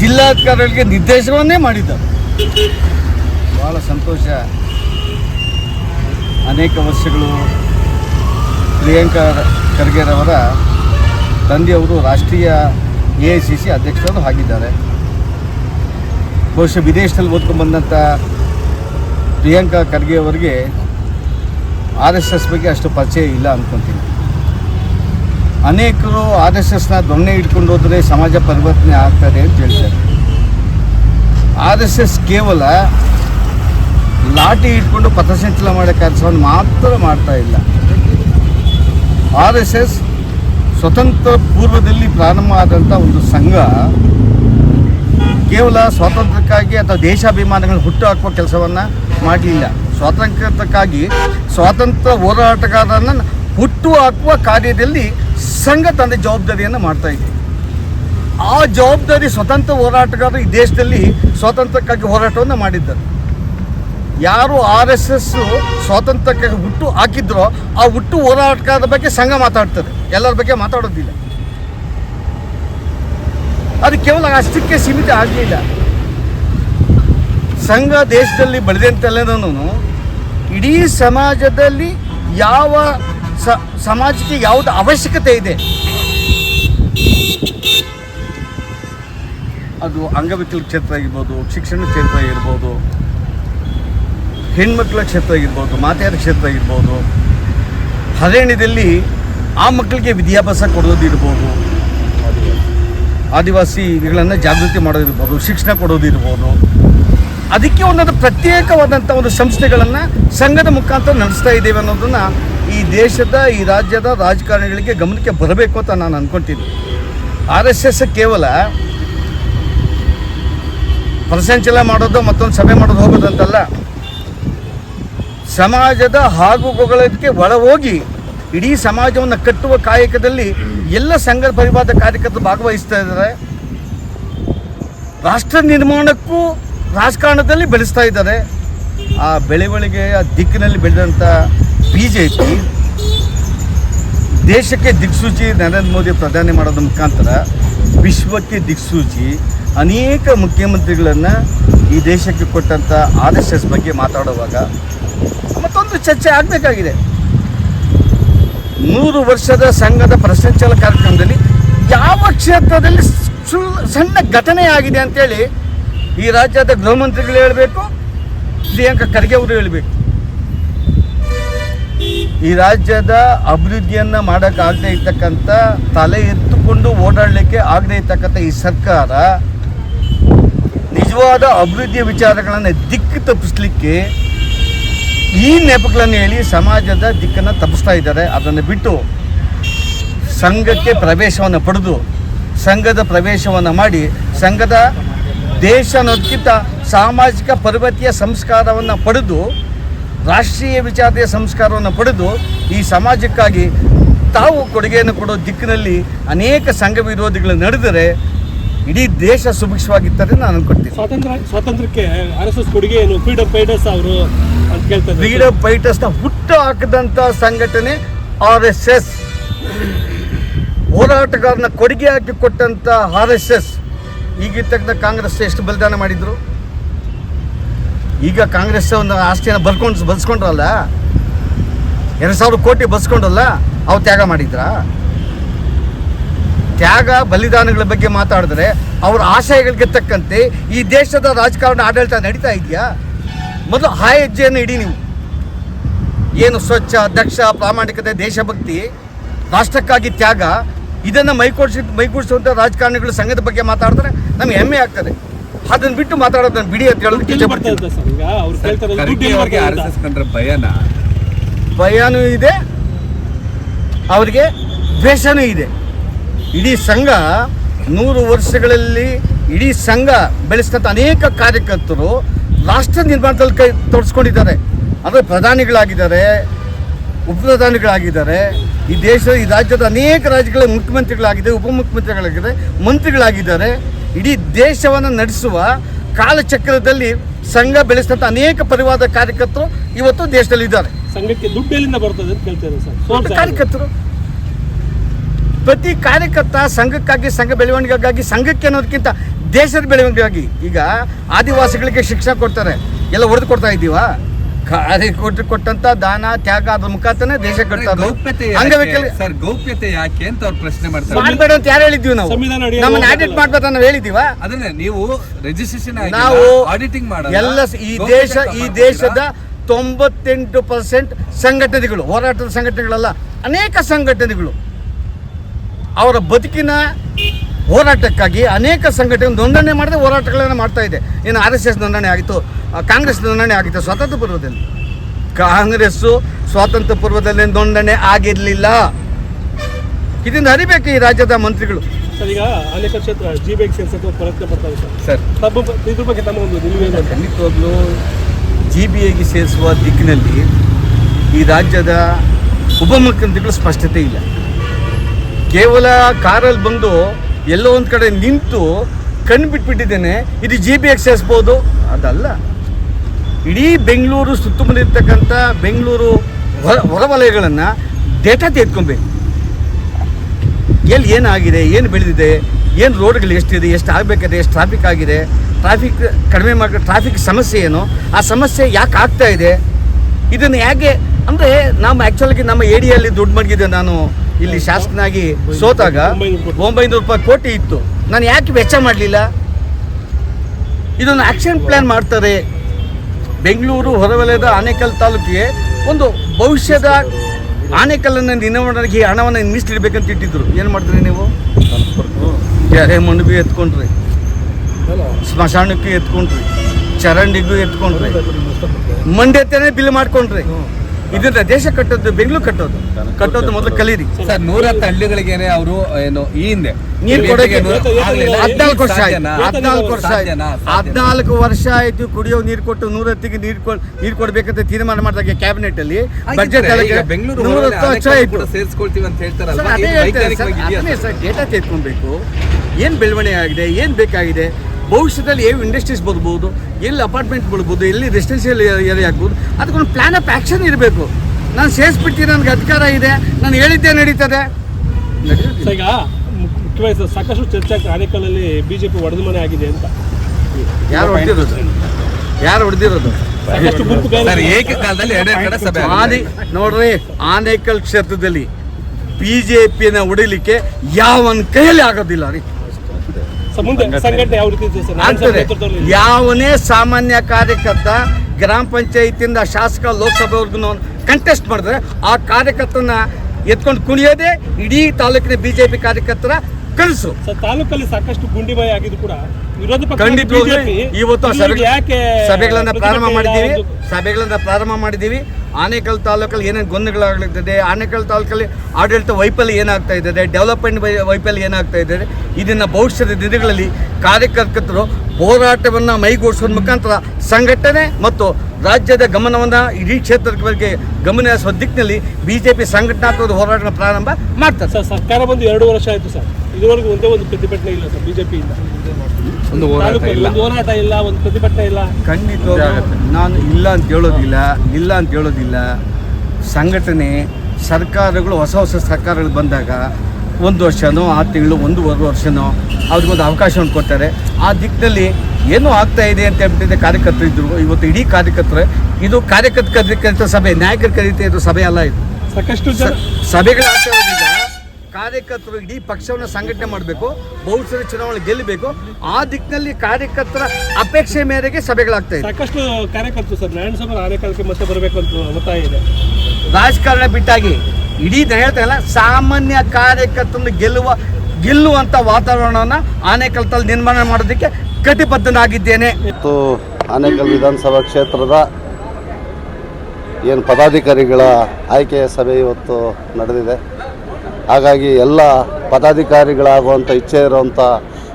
ಜಿಲ್ಲಾಧಿಕಾರಿಗಳಿಗೆ ನಿರ್ದೇಶನವನ್ನೇ ಮಾಡಿದ್ದಾರೆ. ಭಾಳ ಸಂತೋಷ. ಅನೇಕ ವರ್ಷಗಳು ಪ್ರಿಯಾಂಕಾ ಖರ್ಗೆರವರ ತಂದೆಯವರು ರಾಷ್ಟ್ರೀಯ ಎ ಐ ಸಿ ಸಿ ಅಧ್ಯಕ್ಷರು ಆಗಿದ್ದಾರೆ. ಬಹುಶಃ ವಿದೇಶದಲ್ಲಿ ಓದ್ಕೊಂಡ್ಬಂದಂಥ ಪ್ರಿಯಾಂಕಾ ಖರ್ಗೆ ಅವರಿಗೆ ಆರ್ ಎಸ್ ಎಸ್ ಬಗ್ಗೆ ಅಷ್ಟು ಪರಿಚಯ ಇಲ್ಲ ಅಂದ್ಕೊತೀನಿ ಅನೇಕರು ಆರ್ ಎಸ್ ಎಸ್ನ ದೊಣ್ಣೆ ಇಟ್ಕೊಂಡು ಹೋದರೆ ಸಮಾಜ ಪರಿವರ್ತನೆ ಆಗ್ತದೆ ಅಂತ ಹೇಳ್ತಾರೆ. ಆರ್ ಎಸ್ ಎಸ್ ಕೇವಲ ಲಾಠಿ ಇಟ್ಕೊಂಡು ಪಥಸಂಚಲನ ಮಾಡೋ ಕೆಲಸವನ್ನು ಮಾತ್ರ ಮಾಡ್ತಾ ಇಲ್ಲ. ಆರ್ ಎಸ್ ಎಸ್ ಸ್ವತಂತ್ರ ಪೂರ್ವದಲ್ಲಿ ಪ್ರಾರಂಭ ಆದಂಥ ಒಂದು ಸಂಘ ಕೇವಲ ಸ್ವಾತಂತ್ರ್ಯಕ್ಕಾಗಿ ಅಥವಾ ದೇಶಾಭಿಮಾನಗಳನ್ನು ಹುಟ್ಟು ಹಾಕುವ ಕೆಲಸವನ್ನು ಮಾಡಲಿಲ್ಲ. ಸ್ವಾತಂತ್ರ್ಯಕ್ಕಾಗಿ ಸ್ವಾತಂತ್ರ್ಯ ಹೋರಾಟಗಾರರನ್ನು ಹುಟ್ಟು ಹಾಕುವ ಕಾರ್ಯದಲ್ಲಿ ಸಂಘ ತಂದೆ ಜವಾಬ್ದಾರಿಯನ್ನು ಮಾಡ್ತಾ ಇದೆ. ಆ ಜವಾಬ್ದಾರಿ ಸ್ವತಂತ್ರ ಹೋರಾಟಗಾರರು ಈ ದೇಶದಲ್ಲಿ ಸ್ವಾತಂತ್ರ್ಯಕ್ಕಾಗಿ ಹೋರಾಟವನ್ನು ಮಾಡಿದ್ದಾರೆ. ಯಾರು ಆರ್ ಎಸ್ ಎಸ್ ಸ್ವಾತಂತ್ರ್ಯಕ್ಕೆ ಹುಟ್ಟು ಹಾಕಿದ್ರೋ ಆ ಹುಟ್ಟು ಹೋರಾಟಗಾರರ ಬಗ್ಗೆ ಸಂಘ ಮಾತಾಡ್ತದೆ. ಎಲ್ಲರ ಬಗ್ಗೆ ಮಾತಾಡೋದಿಲ್ಲ. ಅದು ಕೇವಲ ಅಷ್ಟಕ್ಕೆ ಸೀಮಿತ ಆಗಲಿಲ್ಲ ಸಂಘ ದೇಶದಲ್ಲಿ ಬೆಳೆದಂತೆಲ್ಲನೂ ಇಡೀ ಸಮಾಜದಲ್ಲಿ ಯಾವ ಸಮಾಜಕ್ಕೆ ಯಾವುದು ಅವಶ್ಯಕತೆ ಇದೆ? ಅದು ಅಂಗವಿಕಲ ಕ್ಷೇತ್ರ ಆಗಿರ್ಬೋದು, ಶಿಕ್ಷಣ ಕ್ಷೇತ್ರ ಆಗಿರ್ಬೋದು, ಹೆಣ್ಮಕ್ಳ ಕ್ಷೇತ್ರ ಆಗಿರ್ಬೋದು, ಮಾತೆಯರ ಕ್ಷೇತ್ರ ಆಗಿರ್ಬೋದು, ಹರಿಯಾಣದಲ್ಲಿ ಆ ಮಕ್ಕಳಿಗೆ ವಿದ್ಯಾಭ್ಯಾಸ ಕೊಡೋದಿರ್ಬೋದು ಆದಿವಾಸಿಗಳನ್ನು ಜಾಗೃತಿ ಮಾಡೋದಿರ್ಬೋದು ಶಿಕ್ಷಣ ಕೊಡೋದಿರ್ಬೋದು ಅದಕ್ಕೆ ಒಂದೊಂದು ಪ್ರತ್ಯೇಕವಾದಂಥ ಒಂದು ಸಂಸ್ಥೆಗಳನ್ನು ಸಂಘದ ಮುಖಾಂತರ ನಡೆಸ್ತಾ ಇದ್ದೇವೆ ಅನ್ನೋದನ್ನು ಈ ದೇಶದ, ಈ ರಾಜ್ಯದ ರಾಜಕಾರಣಿಗಳಿಗೆ ಗಮನಕ್ಕೆ ಬರಬೇಕು ಅಂತ ನಾನು ಅಂದ್ಕೊತೀನಿ ಆರ್ ಎಸ್ ಎಸ್ ಕೇವಲ ಪ್ರಸಂಚಲ ಮಾಡೋದು ಮತ್ತೊಂದು ಸಭೆ ಮಾಡೋದು ಹೋಗೋದಂತಲ್ಲ. ಸಮಾಜದ ಹಾಗುಗಳಿಗೆ ಒಳ ಹೋಗಿ ಇಡೀ ಸಮಾಜವನ್ನು ಕಟ್ಟುವ ಕಾಯಕದಲ್ಲಿ ಎಲ್ಲ ಸಂಘ ಪರಿವಾದ ಕಾರ್ಯಕರ್ತರು ಭಾಗವಹಿಸ್ತಾ ಇದ್ದಾರೆ. ರಾಷ್ಟ್ರ ನಿರ್ಮಾಣಕ್ಕೂ ರಾಜಕಾರಣದಲ್ಲಿ ಬೆಳೆಸ್ತಾ ಇದ್ದಾರೆ. ಆ ಬೆಳವಣಿಗೆಯ ದಿಕ್ಕಿನಲ್ಲಿ ಬೆಳೆದಂಥ ಬಿ ಜೆ ಪಿ ದೇಶಕ್ಕೆ ದಿಕ್ಸೂಚಿ ನರೇಂದ್ರ ಮೋದಿ ಪ್ರಧಾನಿ ಮಾಡೋದ್ರ ಮುಖಾಂತರ ವಿಶ್ವಕ್ಕೆ ದಿಕ್ಸೂಚಿ ಅನೇಕ ಮುಖ್ಯಮಂತ್ರಿಗಳನ್ನು ಈ ದೇಶಕ್ಕೆ ಕೊಟ್ಟಂಥ ಎಸ್ ಬಗ್ಗೆ ಮಾತಾಡುವಾಗ ಮತ್ತೊಂದು ಚರ್ಚೆ ಆಗಬೇಕಾಗಿದೆ. ನೂರು ವರ್ಷದ ಸಂಘದ ಪ್ರಶಂಚಲ ಕಾರ್ಯಕ್ರಮದಲ್ಲಿ ಯಾವ ಕ್ಷೇತ್ರದಲ್ಲಿ ಸಣ್ಣ ಘಟನೆ ಆಗಿದೆ ಅಂತೇಳಿ ಈ ರಾಜ್ಯದ ಗೃಹ ಮಂತ್ರಿಗಳು ಹೇಳಬೇಕು, ಪ್ರಿಯಾಂಕ ಖರ್ಗೆ ಅವರು ಹೇಳಬೇಕು. ಈ ರಾಜ್ಯದ ಅಭಿವೃದ್ಧಿಯನ್ನ ಆಗದೆ ಇರ್ತಕ್ಕಂಥ ತಲೆ ಎತ್ತುಕೊಂಡು ಓಡಾಡಲಿಕ್ಕೆ ಆಗದೇ ಇರ್ತಕ್ಕಂಥ ಈ ಸರ್ಕಾರ ನಿಜವಾದ ಅಭಿವೃದ್ಧಿಯ ವಿಚಾರಗಳನ್ನು ದಿಕ್ಕು ತಪ್ಪಿಸ್ಲಿಕ್ಕೆ ಈ ನೆಪಗಳನ್ನು ಹೇಳಿ ಸಮಾಜದ ದಿಕ್ಕನ್ನು ತಪ್ಪಿಸ್ತಾ ಇದ್ದಾರೆ. ಅದನ್ನು ಬಿಟ್ಟು ಸಂಘಕ್ಕೆ ಪ್ರವೇಶವನ್ನು ಪಡೆದು ಸಂಘದ ಪ್ರವೇಶವನ್ನು ಮಾಡಿ ಸಂಘದ ದೇಶ ಅನ್ನೋದಕ್ಕಿಂತ ಸಾಮಾಜಿಕ ಪರ್ವತಿಯ ಸಂಸ್ಕಾರವನ್ನು ಪಡೆದು ರಾಷ್ಟ್ರೀಯ ವಿಚಾರತೆಯ ಸಂಸ್ಕಾರವನ್ನು ಪಡೆದು ಈ ಸಮಾಜಕ್ಕಾಗಿ ತಾವು ಕೊಡುಗೆಯನ್ನು ಕೊಡೋ ದಿಕ್ಕಿನಲ್ಲಿ ಅನೇಕ ಸಂಘ ವಿರೋಧಿಗಳು ನಡೆದರೆ ಇಡೀ ದೇಶ ಸುಭಿಕ್ಷವಾಗಿತ್ತಾರೆ ನಾನು ಅನ್ಕೊಳ್ತೀನಿ. ಸ್ವಾತಂತ್ರ್ಯ ಸ್ವಾತಂತ್ರ್ಯಕ್ಕೆ ಆರ್ ಎಸ್ ಎಸ್ ಕೊಡುಗೆ ಏನು ಫ್ರೀಡಮ್ ಫೈಟರ್ಸ್ ಅವರು ಅಂತ ಕೇಳ್ತಾರೆ. ಫ್ರೀಡಮ್ ಫೈಟರ್ಸ್ನ ಹುಟ್ಟು ಹಾಕಿದಂಥ ಸಂಘಟನೆ ಆರ್ ಎಸ್ ಎಸ್. ಹೋರಾಟಗಾರನ ಕೊಡುಗೆ ಹಾಕಿ ಕೊಟ್ಟಂಥ ಆರ್ ಎಸ್ ಎಸ್. ಈಗಿರ್ತಕ್ಕಂಥ ಕಾಂಗ್ರೆಸ್ ಎಷ್ಟು ಬಲಿದಾನ ಮಾಡಿದ್ರು. ಈಗ ಕಾಂಗ್ರೆಸ್ ಒಂದು ಆಸ್ತಿಯನ್ನು ಬರ್ಕೊಂಡು ಬಸ್ಕೊಂಡ್ರಲ್ಲ ಎರಡು ಸಾವಿರ ಕೋಟಿ ಬಸ್ಕೊಂಡ್ರಲ್ಲ ಅವು ತ್ಯಾಗ ಮಾಡಿದ್ರಾ? ತ್ಯಾಗ, ಬಲಿದಾನಗಳ ಬಗ್ಗೆ ಮಾತಾಡಿದ್ರೆ ಅವರ ಆಶಯಗಳಿಗೆ ತಕ್ಕಂತೆ ಈ ದೇಶದ ರಾಜಕಾರಣ ಆಡಳಿತ ನಡೀತಾ ಇದೆಯಾ? ಮೊದಲು ಆ ಹೆಜ್ಜೆಯನ್ನು ಇಡಿ ನೀವು. ಏನು ಸ್ವಚ್ಛ, ದಕ್ಷ, ಪ್ರಾಮಾಣಿಕತೆ, ದೇಶಭಕ್ತಿ, ರಾಷ್ಟ್ರಕ್ಕಾಗಿ ತ್ಯಾಗ, ಇದನ್ನು ಮೈಗೂಡಿಸಿ ಮೈಗೂಡಿಸುವಂಥ ರಾಜಕಾರಣಿಗಳು ಸಂಘದ ಬಗ್ಗೆ ಮಾತಾಡಿದ್ರೆ ನಮ್ಗೆ ಹೆಮ್ಮೆ ಆಗ್ತದೆ. ಅದನ್ನು ಬಿಟ್ಟು ಮಾತಾಡೋದನ್ನ ಬಿಡಿ ಅಂತ ಹೇಳೋದಕ್ಕೆ ಇಷ್ಟಪಡ್ತೀನಿ ಭಯನ? ಭಯನೂ ಇದೆ ಅವರಿಗೆ ದ್ವೇಷನೂ ಇದೆ. ಇಡೀ ಸಂಘ ನೂರು ವರ್ಷಗಳಲ್ಲಿ ಇಡೀ ಸಂಘ ಬೆಳೆಸಿದಂಥ ಅನೇಕ ಕಾರ್ಯಕರ್ತರು ರಾಷ್ಟ್ರ ನಿರ್ಮಾಣದಲ್ಲಿ ಕೈ ತೊಡಸ್ಕೊಂಡಿದ್ದಾರೆ. ಅಂದರೆ ಪ್ರಧಾನಿಗಳಾಗಿದ್ದಾರೆ ಉಪಪ್ರಧಾನಿಗಳಾಗಿದ್ದಾರೆ ಈ ದೇಶದ ಈ ರಾಜ್ಯದ ಅನೇಕ ರಾಜ್ಯಗಳ ಮುಖ್ಯಮಂತ್ರಿಗಳಾಗಿದೆ ಉಪಮುಖ್ಯಮಂತ್ರಿಗಳಾಗಿದೆ ಮಂತ್ರಿಗಳಾಗಿದ್ದಾರೆ. ಇಡೀ ದೇಶವನ್ನು ನಡೆಸುವ ಕಾಲಚಕ್ರದಲ್ಲಿ ಸಂಘ ಬೆಳೆಸಿದಂಥ ಅನೇಕ ಪರಿವಾದ ಕಾರ್ಯಕರ್ತರು ಇವತ್ತು ದೇಶದಲ್ಲಿದ್ದಾರೆ ಸಂಘಕ್ಕೆ ದುಡ್ಡು ಎಲ್ಲಿಂದ ಬರ್ತದೆ ಅಂತ ಕೇಳ್ತಾ ಇದ್ದಾರೆ ಸರ್. ಸೋರ್ಸ್ ಕಾರ್ಯಕರ್ತರು. ಪ್ರತಿ ಕಾರ್ಯಕರ್ತ ಸಂಘಕ್ಕಾಗಿ ಸಂಘ ಬೆಳವಣಿಗೆಗಾಗಿ ಸಂಘಕ್ಕೆ ಅನ್ನೋದಕ್ಕಿಂತ ದೇಶದ ಬೆಳವಣಿಗೆಗಾಗಿ ಈಗ ಆದಿವಾಸಿಗಳಿಗೆ ಶಿಕ್ಷಣ ಕೊಡ್ತಾರೆ. ಎಲ್ಲ ಹೊಡೆದು ಕೊಡ್ತಾ ಇದ್ದೀವಾ ಕೊಟ್ಟು ಕೊಟ್ಟಂತ ದಾನ ತ್ಯಾಗ ಅದ್ರ ಮುಖಾಂತರನೇ ದೇಶ ಕಟ್ತಾರೆ ಗೌಪ್ಯತೆ ಅಂಗವಿಕಲ ಸರ್ ಗೌಪ್ಯತೆ ಯಾಕೆ ಅಂತ ಅವ್ರು ಪ್ರಶ್ನೆ ಮಾಡ್ತಾರೆ. ಮಾಡಬೇಡ ಅಂತ ಯಾರು ಹೇಳಿದ್ವಿ ನಾವು? ನಮ್ಮನ್ನ. ಆಡಿಟ್ ಮಾಡ್ಬೇಕು ನಾವು ಹೇಳಿದೀವಾ ಅದನ್ನೇ ನೀವು ರಿಜಿಸ್ಟ್ರೇಷನ್ ನಾವು ಆಡಿಟಿಂಗ್ ಮಾಡೋ ಎಲ್ಲ ಈ ದೇಶ ಈ ದೇಶದ ತೊಂಬತ್ತೆಂಟು ಪರ್ಸೆಂಟ್ ಸಂಘಟನೆಗಳು ಹೋರಾಟದ ಸಂಘಟನೆಗಳಲ್ಲ ಅನೇಕ ಸಂಘಟನೆಗಳು. ಅವರ ಬದುಕಿನ ಹೋರಾಟಕ್ಕಾಗಿ ಅನೇಕ ಸಂಘಟನೆ ನೋಂದಣಿ ಮಾಡದೆ ಹೋರಾಟಗಳನ್ನು ಮಾಡ್ತಾ ಇದೆ. ಇನ್ನು ಆರ್ ಎಸ್ ಎಸ್ ನೋಂದಣಿ ಆಗಿತ್ತು ಆ, ಕಾಂಗ್ರೆಸ್ ನೋಂದಣಿ ಆಗಿತ್ತು ಸ್ವಾತಂತ್ರ್ಯ ಪೂರ್ವದಲ್ಲಿ. ಕಾಂಗ್ರೆಸ್ಸು ಸ್ವಾತಂತ್ರ್ಯ ಪೂರ್ವದಲ್ಲಿ ನೋಂದಣಿ ಆಗಿರಲಿಲ್ಲ. ಇದನ್ನು ಅರಿಬೇಕು ಈ ರಾಜ್ಯದ ಮಂತ್ರಿಗಳು. ಸರ್ ಈಗ ಅನೇಕ ಕ್ಷೇತ್ರ ಜಿ ಪ್ರಯತ್ನ ಸರ್. ತಮ್ಮ ಇದ್ರ ಬಗ್ಗೆ ತಮ್ಮ ಒಂದು ನಿಲುವೇನು ಖಂಡಿತವಾಗ್ಲೂ ಜಿ ಬಿ ಐಗೆ ಸೇರಿಸುವ ದಿಕ್ಕಿನಲ್ಲಿ ಈ ರಾಜ್ಯದ ಉಪಮುಖ್ಯಮಂತ್ರಿಗಳು ಸ್ಪಷ್ಟತೆ ಇಲ್ಲ. ಕೇವಲ ಕಾರಲ್ಲಿ ಬಂದು ಎಲ್ಲೋ ಒಂದು ಕಡೆ ನಿಂತು ಕಣ್ಣು ಬಿಟ್ಬಿಟ್ಟಿದ್ದೇನೆ. ಇದು ಜಿ ಬಿ ಎಕ್ಸ್ ಎಸ್ಬೋದು ಅದಲ್ಲ. ಇಡೀ ಬೆಂಗಳೂರು ಸುತ್ತಮುತ್ತಲಿರ್ತಕ್ಕಂಥ ಬೆಂಗಳೂರು ಹೊರ ಹೊರವಲಯಗಳನ್ನು ಡೇಟಾ ತೆಗೆದ್ಕೊಬೇಕು ಎಲ್ಲಿ ಏನಾಗಿದೆ ಏನು ಬೆಳೆದಿದೆ ಏನು ರೋಡ್ಗಳು ಎಷ್ಟಿದೆ ಎಷ್ಟು ಆಗಬೇಕಿದೆ ಎಷ್ಟು ಟ್ರಾಫಿಕ್ ಆಗಿದೆ ಟ್ರಾಫಿಕ್ ಕಡಿಮೆ ಮಾಡ ಟ್ರಾಫಿಕ್ ಸಮಸ್ಯೆ ಏನು ಆ ಸಮಸ್ಯೆ ಯಾಕೆ ಆಗ್ತಾ ಇದೆ? ಇದನ್ನು ಹೇಗೆ ಅಂದರೆ ನಾವು ಆ್ಯಕ್ಚುಲಾಗಿ ನಮ್ಮ ಏರಿಯಲ್ಲಿ ದುಡ್ಡು ಮಡಗಿದೆ ನಾನು ಇಲ್ಲಿ ಶಾಸಕನಾಗಿ ಸೋತಾಗ ಒಂಬೈನೂರು ರೂಪಾಯಿ ಕೋಟಿ ಇತ್ತು. ನಾನು ಯಾಕೆ ವೆಚ್ಚ ಮಾಡಲಿಲ್ಲ? ಇದೊಂದು ಆಕ್ಷನ್ ಪ್ಲ್ಯಾನ್ ಮಾಡ್ತಾರೆ. ಬೆಂಗಳೂರು ಹೊರವಲಯದ ಆನೇಕಲ್ ತಾಲೂಕಿಗೆ ಒಂದು ಭವಿಷ್ಯದ ಆನೆಕಲ್ಲನ್ನು ನಿರ್ವಹಣೆಗೆ ಹಣವನ್ನು ಮೀಸಲಿಡ್ಬೇಕಂತ ಇಟ್ಟಿದ್ರು. ಏನು ಮಾಡಿದ್ರಿ ನೀವು? ಕೆರೆ ಮಣ್ಣು ಎತ್ಕೊಂಡ್ರಿ. ಸ್ಮಶಾನಕ್ಕೂ ಎತ್ಕೊಂಡ್ರಿ. ಚರಂಡಿಗೂ ಎತ್ಕೊಂಡ್ರಿ. ಮಂಡ್ಯತೆನೇ ಬಿಲ್ ಮಾಡ್ಕೊಂಡ್ರಿ. ಇದನ್ನ ದೇಶ ಕಟ್ಟೋದು ಬೆಂಗಳೂರು ಕಟ್ಟೋದು. ಕಟ್ಟೋದು ಮೊದಲು ಕಲೀರಿ. ಸರ್ ನೂರತ್ತು ಹಳ್ಳಿಗಳಿಗೇನೆ ಅವರು ಏನು ಈ ಹಿಂದೆ. ನೀರು ಕೊಡೋಕೆ. ಹದಿನಾಲ್ಕು ವರ್ಷ? ಹದಿನಾಲ್ಕು ವರ್ಷ? ಹದಿನಾಲ್ಕು ವರ್ಷ ಆಯ್ತು ಕುಡಿಯೋ ನೀರು ಕೊಟ್ಟು ನೂರತ್ತಿಗೆ ನೀರು ಕೊ ನೀರು ಕೊಡ್ಬೇಕಂತ ತೀರ್ಮಾನ ಮಾಡಿದಾಗ ಕ್ಯಾಬಿನೆಟ್ ಅಲ್ಲಿ ಬಜೆಟ್ ಬೆಂಗಳೂರು ನೂರ ಹೊರಗಡೆ ಹತ್ತು ವರ್ಷ ಆಯ್ತು. ಸೇರಿಸ್ಕೊಳ್ತೀವಿ ಅಂತ ಹೇಳ್ತಾರೆ ಡೇಟಾ ತೆಗೆದುಕೊಬೇಕು. ಏನು ಬೆಳವಣಿಗೆ ಆಗಿದೆ ಏನ್ ಬೇಕಾಗಿದೆ? ಭವಿಷ್ಯದಲ್ಲಿ ಯಾವ ಇಂಡಸ್ಟ್ರೀಸ್ ಬರ್ಬೋದು ಎಲ್ಲಿ ಅಪಾರ್ಟ್ಮೆಂಟ್ ಬರ್ಬೋದು ಎಲ್ಲಿ ರೆಸಿಡೆನ್ಷಿಯಲ್ ಏರಿಯಾ ಆಗ್ಬೋದು ಅದಕ್ಕೊಂದು ಪ್ಲ್ಯಾನ್ ಆಫ್ ಆ್ಯಕ್ಷನ್ ಇರಬೇಕು. ನಾನು ಸೇರಿಸ್ಬಿಡ್ತೀನಿ ನನಗೆ ಅಧಿಕಾರ ಇದೆ ನಾನು ಹೇಳಿದ್ದೆ ನಡೀತದೆ. ಈಗ ಮುಖ್ಯವಾಗಿ ಸರ್ ಸಾಕಷ್ಟು ಚರ್ಚೆ ಬಿ ಜೆ ಪಿ ಒಡೆದು ಮನೆ ಆಗಿದೆ ಅಂತ. ಯಾರು ಹೊಡೆದಿರೋದು? ಯಾರು ಹೊಡೆದಿರೋದು. ಆನೆ ನೋಡ್ರಿ ಆನೇಕಲ್ ಕ್ಷೇತ್ರದಲ್ಲಿ ಬಿ ಜೆ ಪಿನ ಹೊಡಿಲಿಕ್ಕೆ ಯಾವ ಕೈಯಲ್ಲಿ ಆಗೋದಿಲ್ಲ ರೀ. ಆಗ್ತದೆ. ಯಾವನೇ ಸಾಮಾನ್ಯ ಕಾರ್ಯಕರ್ತ ಗ್ರಾಮ ಪಂಚಾಯತಿಯಿಂದ ಶಾಸಕ ಲೋಕಸಭೆವರೆಗೂ ಕಂಟೆಸ್ಟ್ ಮಾಡಿದ್ರೆ ಆ ಕಾರ್ಯಕರ್ತನ ಎತ್ಕೊಂಡು ಕುಣಿಯೋದೇ ಇಡೀ ತಾಲೂಕಿನ ಬಿಜೆಪಿ ಕಾರ್ಯಕರ್ತರ ಕನಸು. ತಾಲೂಕಲ್ಲಿ ಸಾಕಷ್ಟು ಗುಂಡಿಬಾಯಿ ಆಗಿದ್ರು ಕೂಡ ವಿರೋಧ ಪಕ್ಷ ಖಂಡಿತವಾಗ್ಲೂ ಇವತ್ತು ಯಾಕೆ ಸಭೆಗಳನ್ನ ಪ್ರಾರಂಭ ಮಾಡಿದ್ದೀವಿ. ಸಭೆಗಳನ್ನ ಪ್ರಾರಂಭ ಮಾಡಿದ್ದೀವಿ. ಆನೇಕಲ್ ತಾಲೂಕಲ್ಲಿ ಏನೇನು ಗೊಂದಲಗಳಾಗ್ತದೆ ಆನೇಕಲ್ ತಾಲೂಕಲ್ಲಿ ಆಡಳಿತ ವೈಫಲ್ಯ ಏನಾಗ್ತಾ ಇದ್ದಾರೆ ಡೆವಲಪ್ಮೆಂಟ್ ವೈಫಲ್ಯ ಏನಾಗ್ತಾ ಇದ್ದಾರೆ ಇದನ್ನ ಭವಿಷ್ಯದ ದಿನಗಳಲ್ಲಿ ಕಾರ್ಯಕರ್ತರು ಹೋರಾಟವನ್ನು ಮೈಗೂಡಿಸುವ ಮುಖಾಂತರ ಸಂಘಟನೆ ಮತ್ತು ರಾಜ್ಯದ ಗಮನವನ್ನು ಇಡೀ ಕ್ಷೇತ್ರದ ಬಗ್ಗೆ ಗಮನ ಹರಿಸುವ ದಿಕ್ಕಿನಲ್ಲಿ ಬಿ ಜೆ ಪಿ ಸಂಘಟನಾತ್ಮಕ ಹೋರಾಟ ಪ್ರಾರಂಭ ಮಾಡ್ತಾರೆ ಸರ್ ಸರ್ಕಾರ ಬಂದು ಎರಡು ವರ್ಷ ಆಯಿತು ಸರ್. ಇದುವರೆಗೂ ಒಂದೇ ಒಂದು ಪ್ರತಿಭಟನೆ ಇಲ್ಲ ಸರ್ ಬಿಜೆಪಿಯಿಂದ. ಒಂದು ಹೋರಾಟ ಇಲ್ಲ. ಒಂದು ಹೋರಾಟ ಇಲ್ಲ ಒಂದು ಪ್ರತಿಭಟನೆ ಇಲ್ಲ. ಖಂಡಿತ ನಾನು ಇಲ್ಲ ಅಂತ ಹೇಳೋದಿಲ್ಲ ಇಲ್ಲ ಅಂತ ಹೇಳೋದಿಲ್ಲ. ಸಂಘಟನೆ ಸರ್ಕಾರಗಳು ಹೊಸ ಹೊಸ ಸರ್ಕಾರಗಳು ಬಂದಾಗ ಒಂದು ವರ್ಷನೋ ಆರು ತಿಂಗಳು ಒಂದೂವರೆ ವರ್ಷನೋ ಅವ್ರಿಗೊಂದು ಅವಕಾಶವನ್ನು ಕೊಡ್ತಾರೆ. ಆ ದಿಕ್ಕಿನಲ್ಲಿ ಏನೋ ಆಗ್ತಾ ಇದೆ ಅಂತ ಹೇಳ್ಬಿಟ್ಟಿದ್ದೆ ಕಾರ್ಯಕರ್ತರು ಇದ್ರು ಇವತ್ತು ಇಡೀ ಕಾರ್ಯಕರ್ತರು ಇದು ಕಾರ್ಯಕರ್ತ ಕರೀತಕ್ಕಂಥ ಸಭೆ ನಾಯಕರು ಕರೀತಾ ಇರೋ ಸಭೆ ಅಲ್ಲ ಇದು. ಸಾಕಷ್ಟು ಸಭೆಗಳ ಸಭೆಗಳಾಗ್ತಾ ಇರೋದ್ರಿಂದ ಕಾರ್ಯಕರ್ತರು ಇಡೀ ಪಕ್ಷವನ್ನು ಸಂಘಟನೆ ಮಾಡಬೇಕು ಬಹುಶಃ ಚುನಾವಣೆ ಗೆಲ್ಲಬೇಕು. ಆ ದಿಕ್ಕಿನಲ್ಲಿ ಕಾರ್ಯಕರ್ತರ ಅಪೇಕ್ಷೆ ಮೇರೆಗೆ ಸಭೆಗಳಾಗ್ತಾ ಇದೆ. ಸಾಕಷ್ಟು ಕಾರ್ಯಕರ್ತರು ಸರ್ ನಾರಾಯಣ ಸಭೆ ಆನೇಕಲ್ಗೆ ಮತ್ತೆ ಬರಬೇಕು ಅಂತ ಒತ್ತಾಯ ಇದೆ. ರಾಜಕಾರಣ ಬಿಟ್ಟಾಗಿ ಇಡೀ ನಾನು ಹೇಳ್ತಾ ಇಲ್ಲ, ಸಾಮಾನ್ಯ ಕಾರ್ಯಕರ್ತನ ಗೆಲ್ಲುವ ಗೆಲ್ಲುವಂಥ ವಾತಾವರಣವನ್ನು ಆನೇಕಲ್ತಲ್ಲಿ ನಿರ್ಮಾಣ ಮಾಡೋದಕ್ಕೆ ಕಟಿಬದ್ಧನಾಗಿದ್ದೇನೆ. ಮತ್ತು ಆನೇಕಲ್ ವಿಧಾನಸಭಾ ಕ್ಷೇತ್ರದ ಏನು ಪದಾಧಿಕಾರಿಗಳ ಆಯ್ಕೆಯ ಸಭೆ ಇವತ್ತು ನಡೆದಿದೆ. ಹಾಗಾಗಿ ಎಲ್ಲ ಪದಾಧಿಕಾರಿಗಳಾಗುವಂಥ ಇಚ್ಛೆ ಇರುವಂಥ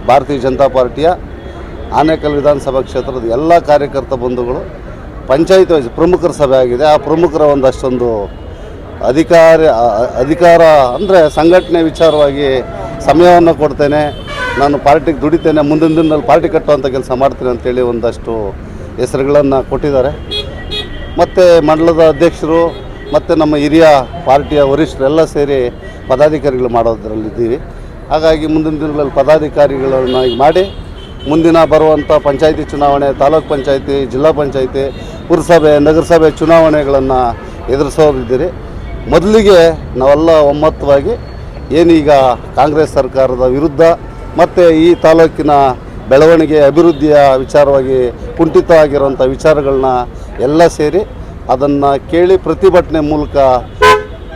ಭಾರತೀಯ ಜನತಾ ಪಾರ್ಟಿಯ ಆನೇಕಲ್ ವಿಧಾನಸಭಾ ಕ್ಷೇತ್ರದ ಎಲ್ಲ ಕಾರ್ಯಕರ್ತ ಬಂಧುಗಳು, ಪಂಚಾಯತ್ ವೈಸ್ ಪ್ರಮುಖರ ಸಭೆ ಆಗಿದೆ. ಆ ಪ್ರಮುಖರ ಒಂದಷ್ಟೊಂದು ಅಧಿಕಾರ ಅಧಿಕಾರ ಅಂದರೆ ಸಂಘಟನೆ ವಿಚಾರವಾಗಿ ಸಮಯವನ್ನು ಕೊಡ್ತೇನೆ. ನಾನು ಪಾರ್ಟಿಗೆ ದುಡಿತೇನೆ. ಮುಂದಿನ ದಿನದಲ್ಲಿ ಪಾರ್ಟಿ ಕಟ್ಟುವಂಥ ಕೆಲಸ ಮಾಡ್ತೀನಿ ಅಂತೇಳಿ ಒಂದಷ್ಟು ಹೆಸರುಗಳನ್ನು ಕೊಟ್ಟಿದ್ದಾರೆ. ಮತ್ತು ಮಂಡಲದ ಅಧ್ಯಕ್ಷರು, ಮತ್ತು ನಮ್ಮ ಹಿರಿಯ ಪಾರ್ಟಿಯ ವರಿಷ್ಠರೆಲ್ಲ ಸೇರಿ ಪದಾಧಿಕಾರಿಗಳು ಮಾಡೋದ್ರಲ್ಲಿದ್ದೀವಿ. ಹಾಗಾಗಿ ಮುಂದಿನ ದಿನಗಳಲ್ಲಿ ಪದಾಧಿಕಾರಿಗಳನ್ನಾಗಿ ಮಾಡಿ, ಮುಂದಿನ ಬರುವಂಥ ಪಂಚಾಯಿತಿ ಚುನಾವಣೆ, ತಾಲೂಕ್ ಪಂಚಾಯಿತಿ, ಜಿಲ್ಲಾ ಪಂಚಾಯಿತಿ, ಪುರಸಭೆ, ನಗರಸಭೆ ಚುನಾವಣೆಗಳನ್ನು ಎದುರಿಸೋದಿದ್ದೀರಿ. ಮೊದಲಿಗೆ ನಾವೆಲ್ಲ ಒಮ್ಮತವಾಗಿ ಏನೀಗ ಕಾಂಗ್ರೆಸ್ ಸರ್ಕಾರದ ವಿರುದ್ಧ ಮತ್ತು ಈ ತಾಲೂಕಿನ ಬೆಳವಣಿಗೆ ಅಭಿವೃದ್ಧಿಯ ವಿಚಾರವಾಗಿ ಕುಂಠಿತ ಕುಂಠಿತವಾಗಿರುವಂಥ ವಿಚಾರಗಳನ್ನ ಎಲ್ಲ ಸೇರಿ ಅದನ್ನು ಕೇಳಿ ಪ್ರತಿಭಟನೆ ಮೂಲಕ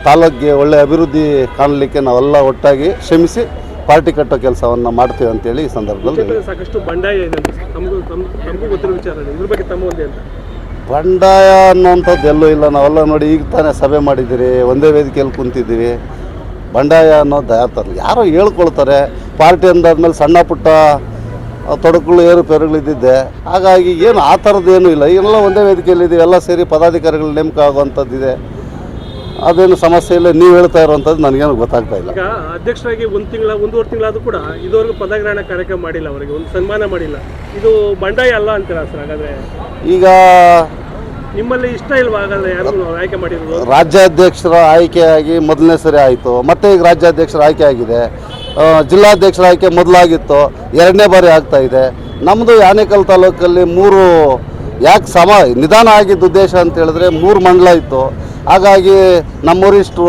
ತಾಲೂಕಿಗೆ ಒಳ್ಳೆಯ ಅಭಿವೃದ್ಧಿ ಕಾಣಲಿಕ್ಕೆ ನಾವೆಲ್ಲ ಒಟ್ಟಾಗಿ ಶ್ರಮಿಸಿ ಪಾರ್ಟಿ ಕಟ್ಟೋ ಕೆಲಸವನ್ನು ಮಾಡ್ತೀವಿ ಅಂತೇಳಿ ಈ ಸಂದರ್ಭದಲ್ಲಿ ಸಾಕಷ್ಟು ಬಂಡಾಯ ಇದೆ ಬಂಡಾಯ ಅನ್ನೋಂಥದ್ದು ಎಲ್ಲೂ ಇಲ್ಲ. ನಾವೆಲ್ಲ ನೋಡಿ ಈಗ ತಾನೇ ಸಭೆ ಮಾಡಿದ್ದೀರಿ, ಒಂದೇ ವೇದಿಕೆಯಲ್ಲಿ ಕುಂತಿದ್ದೀವಿ. ಬಂಡಾಯ ಅನ್ನೋದು ಯಾರು ಯಾರೋ ಹೇಳ್ಕೊಳ್ತಾರೆ. ಪಾರ್ಟಿ ಅಂದಾದ್ಮೇಲೆ ಸಣ್ಣ ಪುಟ್ಟ ತೊಡಕುಗಳು ಏರುಪೇರುಗಳಿದ್ದಿದ್ದೆ ಹಾಗಾಗಿ ಏನು ಆ ಥರದ್ದು ಏನೂ ಇಲ್ಲ. ಎಲ್ಲ ಒಂದೇ ವೇದಿಕೆಯಲ್ಲಿದ್ದೀವಿ. ಎಲ್ಲ ಸೇರಿ ಪದಾಧಿಕಾರಿಗಳು ನೇಮಕ ಆಗುವಂಥದ್ದಿದೆ. ಅದೇನು ಸಮಸ್ಯೆ ಇಲ್ಲ ನೀವು ಹೇಳ್ತಾ ಇರುವಂಥದ್ದು ನನಗೇನು ಗೊತ್ತಾಗ್ತಾ ಇಲ್ಲ. ಈಗ ಅಧ್ಯಕ್ಷರಾಗಿ ಒಂದು ತಿಂಗಳ ಒಂದೂವರೆ ತಿಂಗಳಾದ್ರೂ ಕೂಡ ಇದುವರೆಗೂ ಪದಗ್ರಹಣ ಕಾರ್ಯಕ್ರಮ ಮಾಡಿಲ್ಲ ಅವರಿಗೆ ಒಂದು ಸನ್ಮಾನ ಮಾಡಿಲ್ಲ. ಇದು ಬಂಡಾಯ ಅಲ್ಲ ಅಂತೀರಾ ಸರ್ ಹಾಗಾದ್ರೆ? ಈಗ ನಿಮ್ಮಲ್ಲಿ ಇಷ್ಟ ಇಲ್ವಾ ಹಾಗಾದ್ರೆ ಯಾರು ಆಯ್ಕೆ ಮಾಡಿರೋದು? ರಾಜ್ಯಾಧ್ಯಕ್ಷರ ಆಯ್ಕೆಯಾಗಿ ಮೊದಲನೇ ಸರಿ ಆಯಿತು. ಮತ್ತೆ ಈಗ ರಾಜ್ಯಾಧ್ಯಕ್ಷರ ಆಯ್ಕೆ ಆಗಿದೆ. ಜಿಲ್ಲಾಧ್ಯಕ್ಷರ ಆಯ್ಕೆ ಮೊದಲಾಗಿತ್ತು. ಎರಡನೇ ಬಾರಿ ಆಗ್ತಾ ಇದೆ. ನಮ್ಮದು ಯಾನೇಕಲ್ ತಾಲೂಕಲ್ಲಿ ಮೂರು ಯಾಕೆ ಸಮ ನಿಧಾನ ಆಗಿದ್ದ ಉದ್ದೇಶ ಅಂತ ಹೇಳಿದ್ರೆ ಮೂರು ಮಂಡಲ ಇತ್ತು. ಹಾಗಾಗಿ ನಮ್ಮೂರಿಷ್ಟು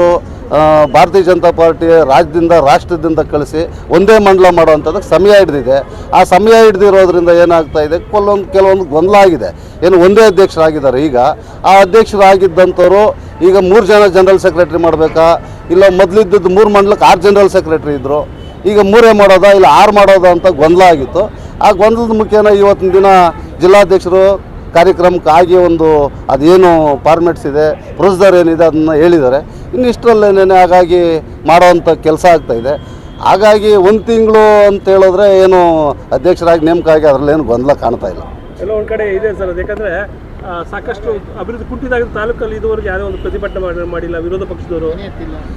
ಭಾರತೀಯ ಜನತಾ ಪಾರ್ಟಿ ರಾಜ್ಯದಿಂದ, ರಾಷ್ಟ್ರದಿಂದ ಕಳಿಸಿ ಒಂದೇ ಮಂಡಲ ಮಾಡುವಂಥದ್ದಕ್ಕೆ ಸಮಯ ಹಿಡಿದಿದೆ. ಆ ಸಮಯ ಹಿಡಿದಿರೋದ್ರಿಂದ ಏನಾಗ್ತಾ ಇದೆ? ಕೆಲವೊಂದು ಕೆಲವೊಂದು ಗೊಂದಲ ಆಗಿದೆ. ಏನು ಒಂದೇ ಅಧ್ಯಕ್ಷರಾಗಿದ್ದಾರೆ ಈಗ. ಆ ಅಧ್ಯಕ್ಷರಾಗಿದ್ದಂಥವ್ರು ಈಗ ಮೂರು ಜನ ಜನರಲ್ ಸೆಕ್ರೆಟರಿ ಮಾಡಬೇಕಾ? ಇಲ್ಲ ಮೊದಲಿದ್ದದ್ದು ಮೂರು ಮಂಡಲಕ್ಕೆ ಆರು ಜನರಲ್ ಸೆಕ್ರೆಟರಿ ಇದ್ದರು ಈಗ ಮೂರೇ ಮಾಡೋದಾ? ಇಲ್ಲ ಆರು ಮಾಡೋದಾ ಅಂತ ಗೊಂದಲ ಆಗಿತ್ತು. ಆ ಗೊಂದಲದ ಮುಖೇನ ಇವತ್ತಿನ ದಿನ ಜಿಲ್ಲಾಧ್ಯಕ್ಷರು ಕಾರ್ಯಕ್ರಮಕ್ಕೆ ಆಗಿ ಒಂದು ಅದೇನು ಫಾರ್ಮೆಟ್ಸ್ ಇದೆ ಪ್ರೊಸೀಜರ್ ಏನಿದೆ ಅದನ್ನು ಹೇಳಿದ್ದಾರೆ. ಇನ್ನು ಇಷ್ಟರಲ್ಲೇನೇ ಹಾಗಾಗಿ ಮಾಡೋವಂಥ ಕೆಲಸ ಆಗ್ತಾಯಿದೆ ಹಾಗಾಗಿ ಒಂದು ತಿಂಗಳು ಅಂತ ಹೇಳಿದ್ರೆ ಏನು ಅಧ್ಯಕ್ಷರಾಗಿ ನೇಮಕ ಆಗಿ ಅದರಲ್ಲೇನು ಗೊಂದಲ ಕಾಣ್ತಾ ಇಲ್ಲ. ಎಲ್ಲ ಒಂದು ಕಡೆ ಇದೆ ಸರ್ ಅದು. ಯಾಕಂದ್ರೆ ಸಾಕಷ್ಟು ಅಭಿವೃದ್ಧಿ ಕುಂಠಿದಾಗ ತಾಲೂಕಲ್ಲಿ ಇದುವರೆಗೆ ಯಾವುದೇ ಒಂದು ಪ್ರತಿಭಟನೆ ಮಾಡಿ- ಮಾಡಿಲ್ಲ ವಿರೋಧ ಪಕ್ಷದವರು.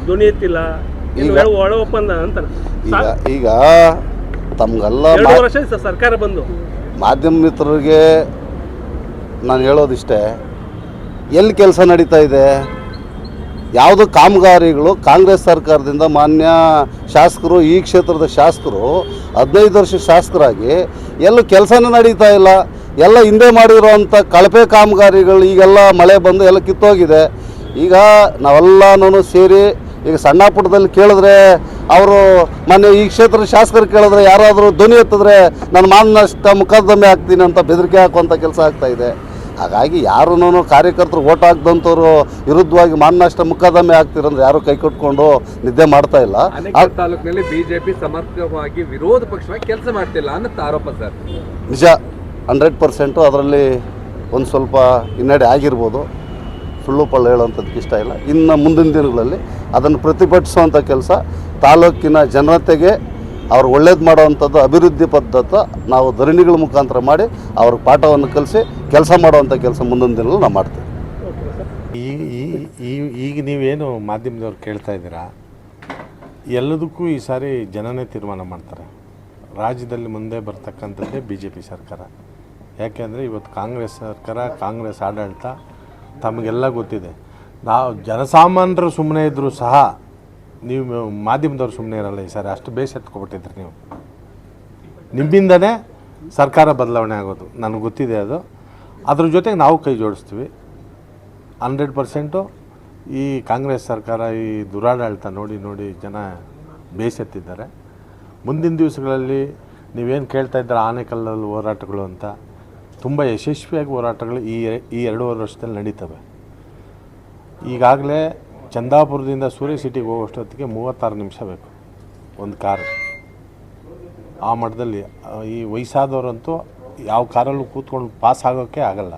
ಧ್ವನಿ ಎತ್ತಿಲ್ಲ. ಒಳ ಒಪ್ಪಂದ ಅಂತ ಈಗ ಈಗ ತಮಗೆಲ್ಲ ಸರ್ಕಾರ ಬಂದು. ಮಾಧ್ಯಮ ಮಿತ್ರರಿಗೆ ನಾನು ಹೇಳೋದಿಷ್ಟೇ, ಎಲ್ಲಿ ಕೆಲಸ ನಡೀತಾ ಇದೆ? ಯಾವುದು ಕಾಮಗಾರಿಗಳು? ಕಾಂಗ್ರೆಸ್ ಸರ್ಕಾರದಿಂದ ಮಾನ್ಯ ಶಾಸಕರು, ಈ ಕ್ಷೇತ್ರದ ಶಾಸಕರು, ಹದಿನೈದು ವರ್ಷ ಶಾಸಕರಾಗಿ, ಎಲ್ಲೂ ಕೆಲಸನೂ ನಡೀತಾ ಇಲ್ಲ. ಎಲ್ಲ ಹಿಂದೆ ಮಾಡಿರುವಂಥ ಕಳಪೆ ಕಾಮಗಾರಿಗಳು, ಈಗೆಲ್ಲ ಮಳೆ ಬಂದು ಎಲ್ಲ ಕಿತ್ತೋಗಿದೆ. ಈಗ ನಾವೆಲ್ಲನೂ ಸೇರಿ, ಈಗ ಸಣ್ಣ ಪುಟ್ಟದಲ್ಲಿ ಕೇಳಿದ್ರೆ ಅವರು ಮೊನ್ನೆ ಈ ಕ್ಷೇತ್ರದ ಶಾಸಕರು ಕೇಳಿದ್ರೆ ಯಾರಾದರೂ ಧ್ವನಿ ಎತ್ತಿದ್ರೆ ನಾನು ಮಾನನಷ್ಟ ಮುಕದ್ದಮೆ ಹಾಕ್ತೀನಿ ಅಂತ ಬೆದರಿಕೆ ಹಾಕುವಂಥ ಕೆಲಸ ಆಗ್ತಾಯಿದೆ ಹಾಗಾಗಿ ಯಾರೂ ಕಾರ್ಯಕರ್ತರು ಓಟ್ ಹಾಕ್ದಂಥವ್ರು ವಿರುದ್ಧವಾಗಿ ಮಾನನಷ್ಟ ಮುಖದಮೆ ಆಗ್ತಿರಂದ್ರೆ ಯಾರು ಕೈ ಕೊಟ್ಕೊಂಡು ನಿದ್ದೆ ಮಾಡ್ತಾ ಇಲ್ಲ. ತಾಲೂಕಿನಲ್ಲಿ ಬಿಜೆಪಿ ಸಮರ್ಥವಾಗಿ ವಿರೋಧ ಪಕ್ಷವಾಗಿ ಕೆಲಸ ಮಾಡ್ತಿಲ್ಲ ಅನ್ನೋ ಆರೋಪ ಸರ್. ನಿಜ ಹಂಡ್ರೆಡ್ ಪರ್ಸೆಂಟು ಅದರಲ್ಲಿ ಒಂದು ಸ್ವಲ್ಪ ಹಿನ್ನಡೆ ಆಗಿರ್ಬೋದು. ಸುಳ್ಳು ಪಳ್ಳ ಹೇಳುವಂಥದ್ದಕ್ಕೆ ಇಷ್ಟ ಇಲ್ಲ. ಇನ್ನು ಮುಂದಿನ ದಿನಗಳಲ್ಲಿ ಅದನ್ನು ಪ್ರತಿಭಟಿಸುವಂಥ ಕೆಲಸ ತಾಲೂಕಿನ ಜನತೆಗೆ ಅವ್ರು ಒಳ್ಳೇದು ಮಾಡೋವಂಥದ್ದು ಅಭಿವೃದ್ಧಿ ಪದ್ಧತಿ ನಾವು ಧರಣಿಗಳ ಮುಖಾಂತರ ಮಾಡಿ ಅವ್ರ ಪಾಠವನ್ನು ಕಲಿಸಿ ಕೆಲಸ ಮಾಡುವಂಥ ಕೆಲಸ ಮುಂದಿನ ದಿನ ನಾವು ಮಾಡ್ತೀವಿ. ಈ- ಈ ಈಗ ನೀವೇನು ಮಾಧ್ಯಮದವ್ರು ಕೇಳ್ತಾ ಇದ್ದೀರಾ? ಎಲ್ಲದಕ್ಕೂ ಈ ಸಾರಿ ಜನನೇ ತೀರ್ಮಾನ ಮಾಡ್ತಾರೆ. ರಾಜ್ಯದಲ್ಲಿ ಮುಂದೆ ಬರ್ತಕ್ಕಂಥದ್ದೇ ಬಿ ಜೆ ಪಿ ಸರ್ಕಾರ ಯಾಕೆಂದರೆ ಇವತ್ತು ಕಾಂಗ್ರೆಸ್ ಸರ್ಕಾರ, ಕಾಂಗ್ರೆಸ್ ಆಡಳಿತ ತಮಗೆಲ್ಲ ಗೊತ್ತಿದೆ. ನಾವು ಜನಸಾಮಾನ್ಯರು ಸುಮ್ಮನೆ ಇದ್ದರೂ ಸಹ ನೀವು ಮಾಧ್ಯಮದವ್ರು ಸುಮ್ಮನೆ ಇರಲ್ಲ ಈ ಸಾರಿ. ಅಷ್ಟು ಬೇಸ್ ಎತ್ಕೊಬಿಟ್ಟಿದ್ರಿ ನೀವು. ನಿಮ್ಮಿಂದನೇ ಸರ್ಕಾರ ಬದಲಾವಣೆ ಆಗೋದು. ನನಗೆ ಗೊತ್ತಿದೆ ಅದು. ಅದ್ರ ಜೊತೆಗೆ ನಾವು ಕೈ ಜೋಡಿಸ್ತೀವಿ. ಹಂಡ್ರೆಡ್ ಪರ್ಸೆಂಟು ಈ ಕಾಂಗ್ರೆಸ್ ಸರ್ಕಾರ, ಈ ದುರಾಡಳಿತ ನೋಡಿ ನೋಡಿ ಜನ ಬೇಸತ್ತಿದ್ದಾರೆ ಮುಂದಿನ ದಿವಸಗಳಲ್ಲಿ ನೀವೇನು ಕೇಳ್ತಾ ಇದ್ದೀರ ಆನೆಕಲ್ಲಲ್ಲಿ ಹೋರಾಟಗಳು ಅಂತ. ತುಂಬ ಯಶಸ್ವಿಯಾಗಿ ಹೋರಾಟಗಳು ಈ ಈ ಎರಡೂವರೆ ವರ್ಷದಲ್ಲಿ ನಡೀತವೆ. ಈಗಾಗಲೇ ಚಂದಾಪುರದಿಂದ ಸೂರ್ಯ ಸಿಟಿಗೆ ಹೋಗೋಷ್ಟೊತ್ತಿಗೆ ಮೂವತ್ತಾರು ನಿಮಿಷ ಬೇಕು. ಒಂದು ಕಾರ್. ಆ ಮಟ್ಟದಲ್ಲಿ ಈ ವಯಸ್ಸಾದವರಂತೂ ಯಾವ ಕಾರಲ್ಲೂ ಕೂತ್ಕೊಂಡು ಪಾಸ್ ಆಗೋಕ್ಕೆ ಆಗಲ್ಲ.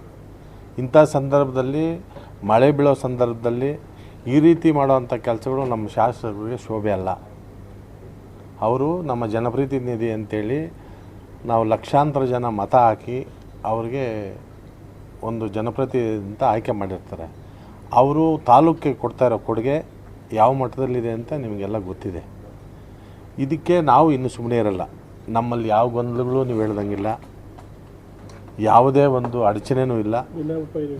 ಇಂಥ ಸಂದರ್ಭದಲ್ಲಿ, ಮಳೆ ಬೀಳೋ ಸಂದರ್ಭದಲ್ಲಿ ಈ ರೀತಿ ಮಾಡುವಂಥ ಕೆಲಸಗಳು ನಮ್ಮ ಶಾಸಕರಿಗೆ ಶೋಭೆ ಅಲ್ಲ. ಅವರು ನಮ್ಮ ಜನಪ್ರತಿನಿಧಿ ಅಂತೇಳಿ ನಾವು ಲಕ್ಷಾಂತರ ಜನ ಮತ ಹಾಕಿ ಅವ್ರಿಗೆ ಒಂದು ಜನಪ್ರತಿನಿಧಿ ಅಂತ ಆಯ್ಕೆ ಮಾಡಿರ್ತಾರೆ. ಅವರು ತಾಲೂಕಿಗೆ ಕೊಡ್ತಾ ಇರೋ ಕೊಡುಗೆ ಯಾವ ಮಟ್ಟದಲ್ಲಿದೆ ಅಂತ ನಿಮಗೆಲ್ಲ ಗೊತ್ತಿದೆ. ಇದಕ್ಕೆ ನಾವು ಇನ್ನು ಸುಮ್ಮನೆ ಇರಲ್ಲ. ನಮ್ಮಲ್ಲಿ ಯಾವ ಗೊಂದಲಗಳು ನೀವು ಹೇಳ್ದಂಗಿಲ್ಲ. ಯಾವುದೇ ಒಂದು ಅಡಚಣೆನೂ ಇಲ್ಲ.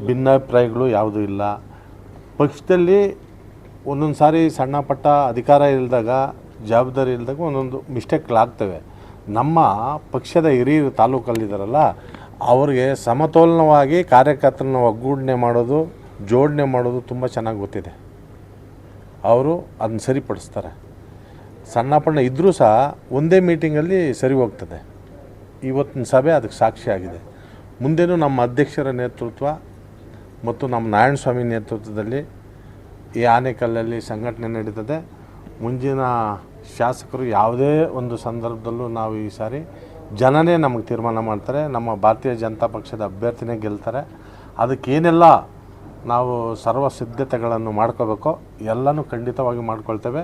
ಭಿನ್ನಾಭಿಪ್ರಾಯಗಳು ಯಾವುದೂ ಇಲ್ಲ. ಪಕ್ಷದಲ್ಲಿ ಒಂದೊಂದು ಸಾರಿ ಸಣ್ಣ ಪಟ್ಟ ಅಧಿಕಾರ ಇಲ್ಲದಾಗ ಜವಾಬ್ದಾರಿ ಇಲ್ಲದಾಗ ಒಂದೊಂದು ಮಿಸ್ಟೇಕ್ಗಳಾಗ್ತವೆ ನಮ್ಮ ಪಕ್ಷದ ಹಿರಿಯರು ತಾಲೂಕಲ್ಲಿದ್ದಾರಲ್ಲ ಅವ್ರಿಗೆ ಸಮತೋಲನವಾಗಿ ಕಾರ್ಯಕರ್ತರನ್ನ ಒಗ್ಗೂಡಣೆ ಮಾಡೋದು ಜೋಡಣೆ ಮಾಡೋದು ತುಂಬ ಚೆನ್ನಾಗಿ ಗೊತ್ತಿದೆ. ಅವರು ಅದನ್ನ ಸರಿಪಡಿಸ್ತಾರೆ. ಸಣ್ಣ ಪಣ್ಣ ಇದ್ದರೂ ಸಹ ಒಂದೇ ಮೀಟಿಂಗಲ್ಲಿ ಸರಿ ಹೋಗ್ತದೆ. ಇವತ್ತಿನ ಸಭೆ ಅದಕ್ಕೆ ಸಾಕ್ಷಿಯಾಗಿದೆ ಮುಂದೇನೂ ನಮ್ಮ ಅಧ್ಯಕ್ಷರ ನೇತೃತ್ವ ಮತ್ತು ನಮ್ಮ ನಾರಾಯಣ ಸ್ವಾಮಿ ನೇತೃತ್ವದಲ್ಲಿ ಈ ಆನೆಕಲ್ಲಲ್ಲಿ ಸಂಘಟನೆ ನಡೀತದೆ. ಮುಂಜಿನ ಶಾಸಕರು ಯಾವುದೇ ಒಂದು ಸಂದರ್ಭದಲ್ಲೂ ನಾವು ಈ ಸಾರಿ ಜನನೇ ನಮಗೆ ತೀರ್ಮಾನ ಮಾಡ್ತಾರೆ. ನಮ್ಮ ಭಾರತೀಯ ಜನತಾ ಪಕ್ಷದ ಅಭ್ಯರ್ಥಿನೇ ಗೆಲ್ತಾರೆ. ಅದಕ್ಕೇನೆಲ್ಲ ನಾವು ಸರ್ವ ಸಿದ್ಧತೆಗಳನ್ನು ಮಾಡ್ಕೋಬೇಕು ಎಲ್ಲನೂ ಖಂಡಿತವಾಗಿ ಮಾಡ್ಕೊಳ್ತೇವೆ.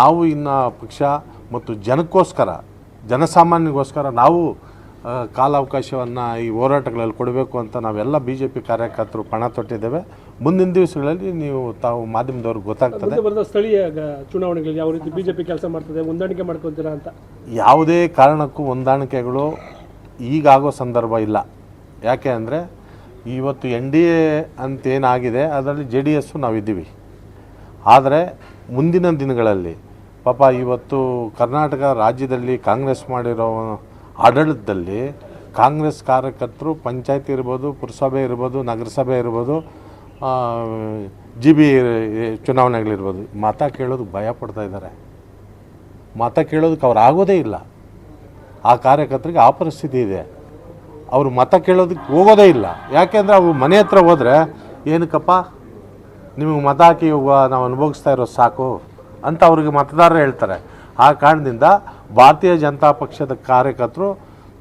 ನಾವು ಇನ್ನು ಪಕ್ಷ ಮತ್ತು ಜನಕ್ಕೋಸ್ಕರ ಜನಸಾಮಾನ್ಯಗೋಸ್ಕರ ನಾವು ಕಾಲಾವಕಾಶವನ್ನು ಈ ಹೋರಾಟಗಳಲ್ಲಿ ಕೊಡಬೇಕು ಅಂತ ನಾವೆಲ್ಲ ಬಿ ಜೆ ಪಿ ಕಾರ್ಯಕರ್ತರು ಪಣ ತೊಟ್ಟಿದ್ದೇವೆ. ಮುಂದಿನ ದಿವಸಗಳಲ್ಲಿ ನೀವು ತಾವು ಮಾಧ್ಯಮದವ್ರಿಗೆ ಗೊತ್ತಾಗ್ತದೆ. ಬರೆದ ಸ್ಥಳೀಯ ಚುನಾವಣೆಗಳಲ್ಲಿ ಯಾವ ರೀತಿ ಬಿ ಜೆ ಪಿ ಕೆಲಸ ಮಾಡ್ತದೆ ಹೊಂದಾಣಿಕೆ ಮಾಡ್ಕೊತೀರಾ ಅಂತ? ಯಾವುದೇ ಕಾರಣಕ್ಕೂ ಹೊಂದಾಣಿಕೆಗಳು ಈಗಾಗೋ ಸಂದರ್ಭ ಇಲ್ಲ. ಯಾಕೆ ಅಂದರೆ ಇವತ್ತು ಎನ್ ಡಿ ಎ ಅಂತೇನಾಗಿದೆ, ಅದರಲ್ಲಿ ಜೆ ಡಿ ಎಸ್ಸು ನಾವಿದ್ದೀವಿ. ಆದರೆ ಮುಂದಿನ ದಿನಗಳಲ್ಲಿ, ಪಾಪ ಇವತ್ತು ಕರ್ನಾಟಕ ರಾಜ್ಯದಲ್ಲಿ ಕಾಂಗ್ರೆಸ್ ಮಾಡಿರೋ ಆಡಳಿತದಲ್ಲಿ ಕಾಂಗ್ರೆಸ್ ಕಾರ್ಯಕರ್ತರು, ಪಂಚಾಯತಿ ಇರ್ಬೋದು, ಪುರಸಭೆ ಇರ್ಬೋದು, ನಗರಸಭೆ ಇರ್ಬೋದು ಜಿ ಬಿ ಚುನಾವಣೆಗಳಿರ್ಬೋದು. ಮತ ಕೇಳೋದಕ್ಕೆ ಭಯ ಪಡ್ತಾ ಇದ್ದಾರೆ. ಮತ ಕೇಳೋದಕ್ಕೆ ಅವ್ರು ಆಗೋದೇ ಇಲ್ಲ. ಆ ಕಾರ್ಯಕರ್ತರಿಗೆ ಆ ಪರಿಸ್ಥಿತಿ ಇದೆ. ಅವರು ಮತ ಕೇಳೋದಕ್ಕೆ ಹೋಗೋದೇ ಇಲ್ಲ. ಯಾಕೆಂದರೆ ಅವ್ರು ಮನೆ ಹತ್ರ ಹೋದರೆ ಏನಕ್ಕಪ್ಪ? ನಿಮಗೆ ಮತ ಹಾಕಿ ನಾವು ಅನುಭವಿಸ್ತಾ ಇರೋ ಸಾಕು ಅಂತ ಅವ್ರಿಗೆ ಮತದಾರರು ಹೇಳ್ತಾರೆ. ಆ ಕಾರಣದಿಂದ ಭಾರತೀಯ ಜನತಾ ಪಕ್ಷದ ಕಾರ್ಯಕರ್ತರು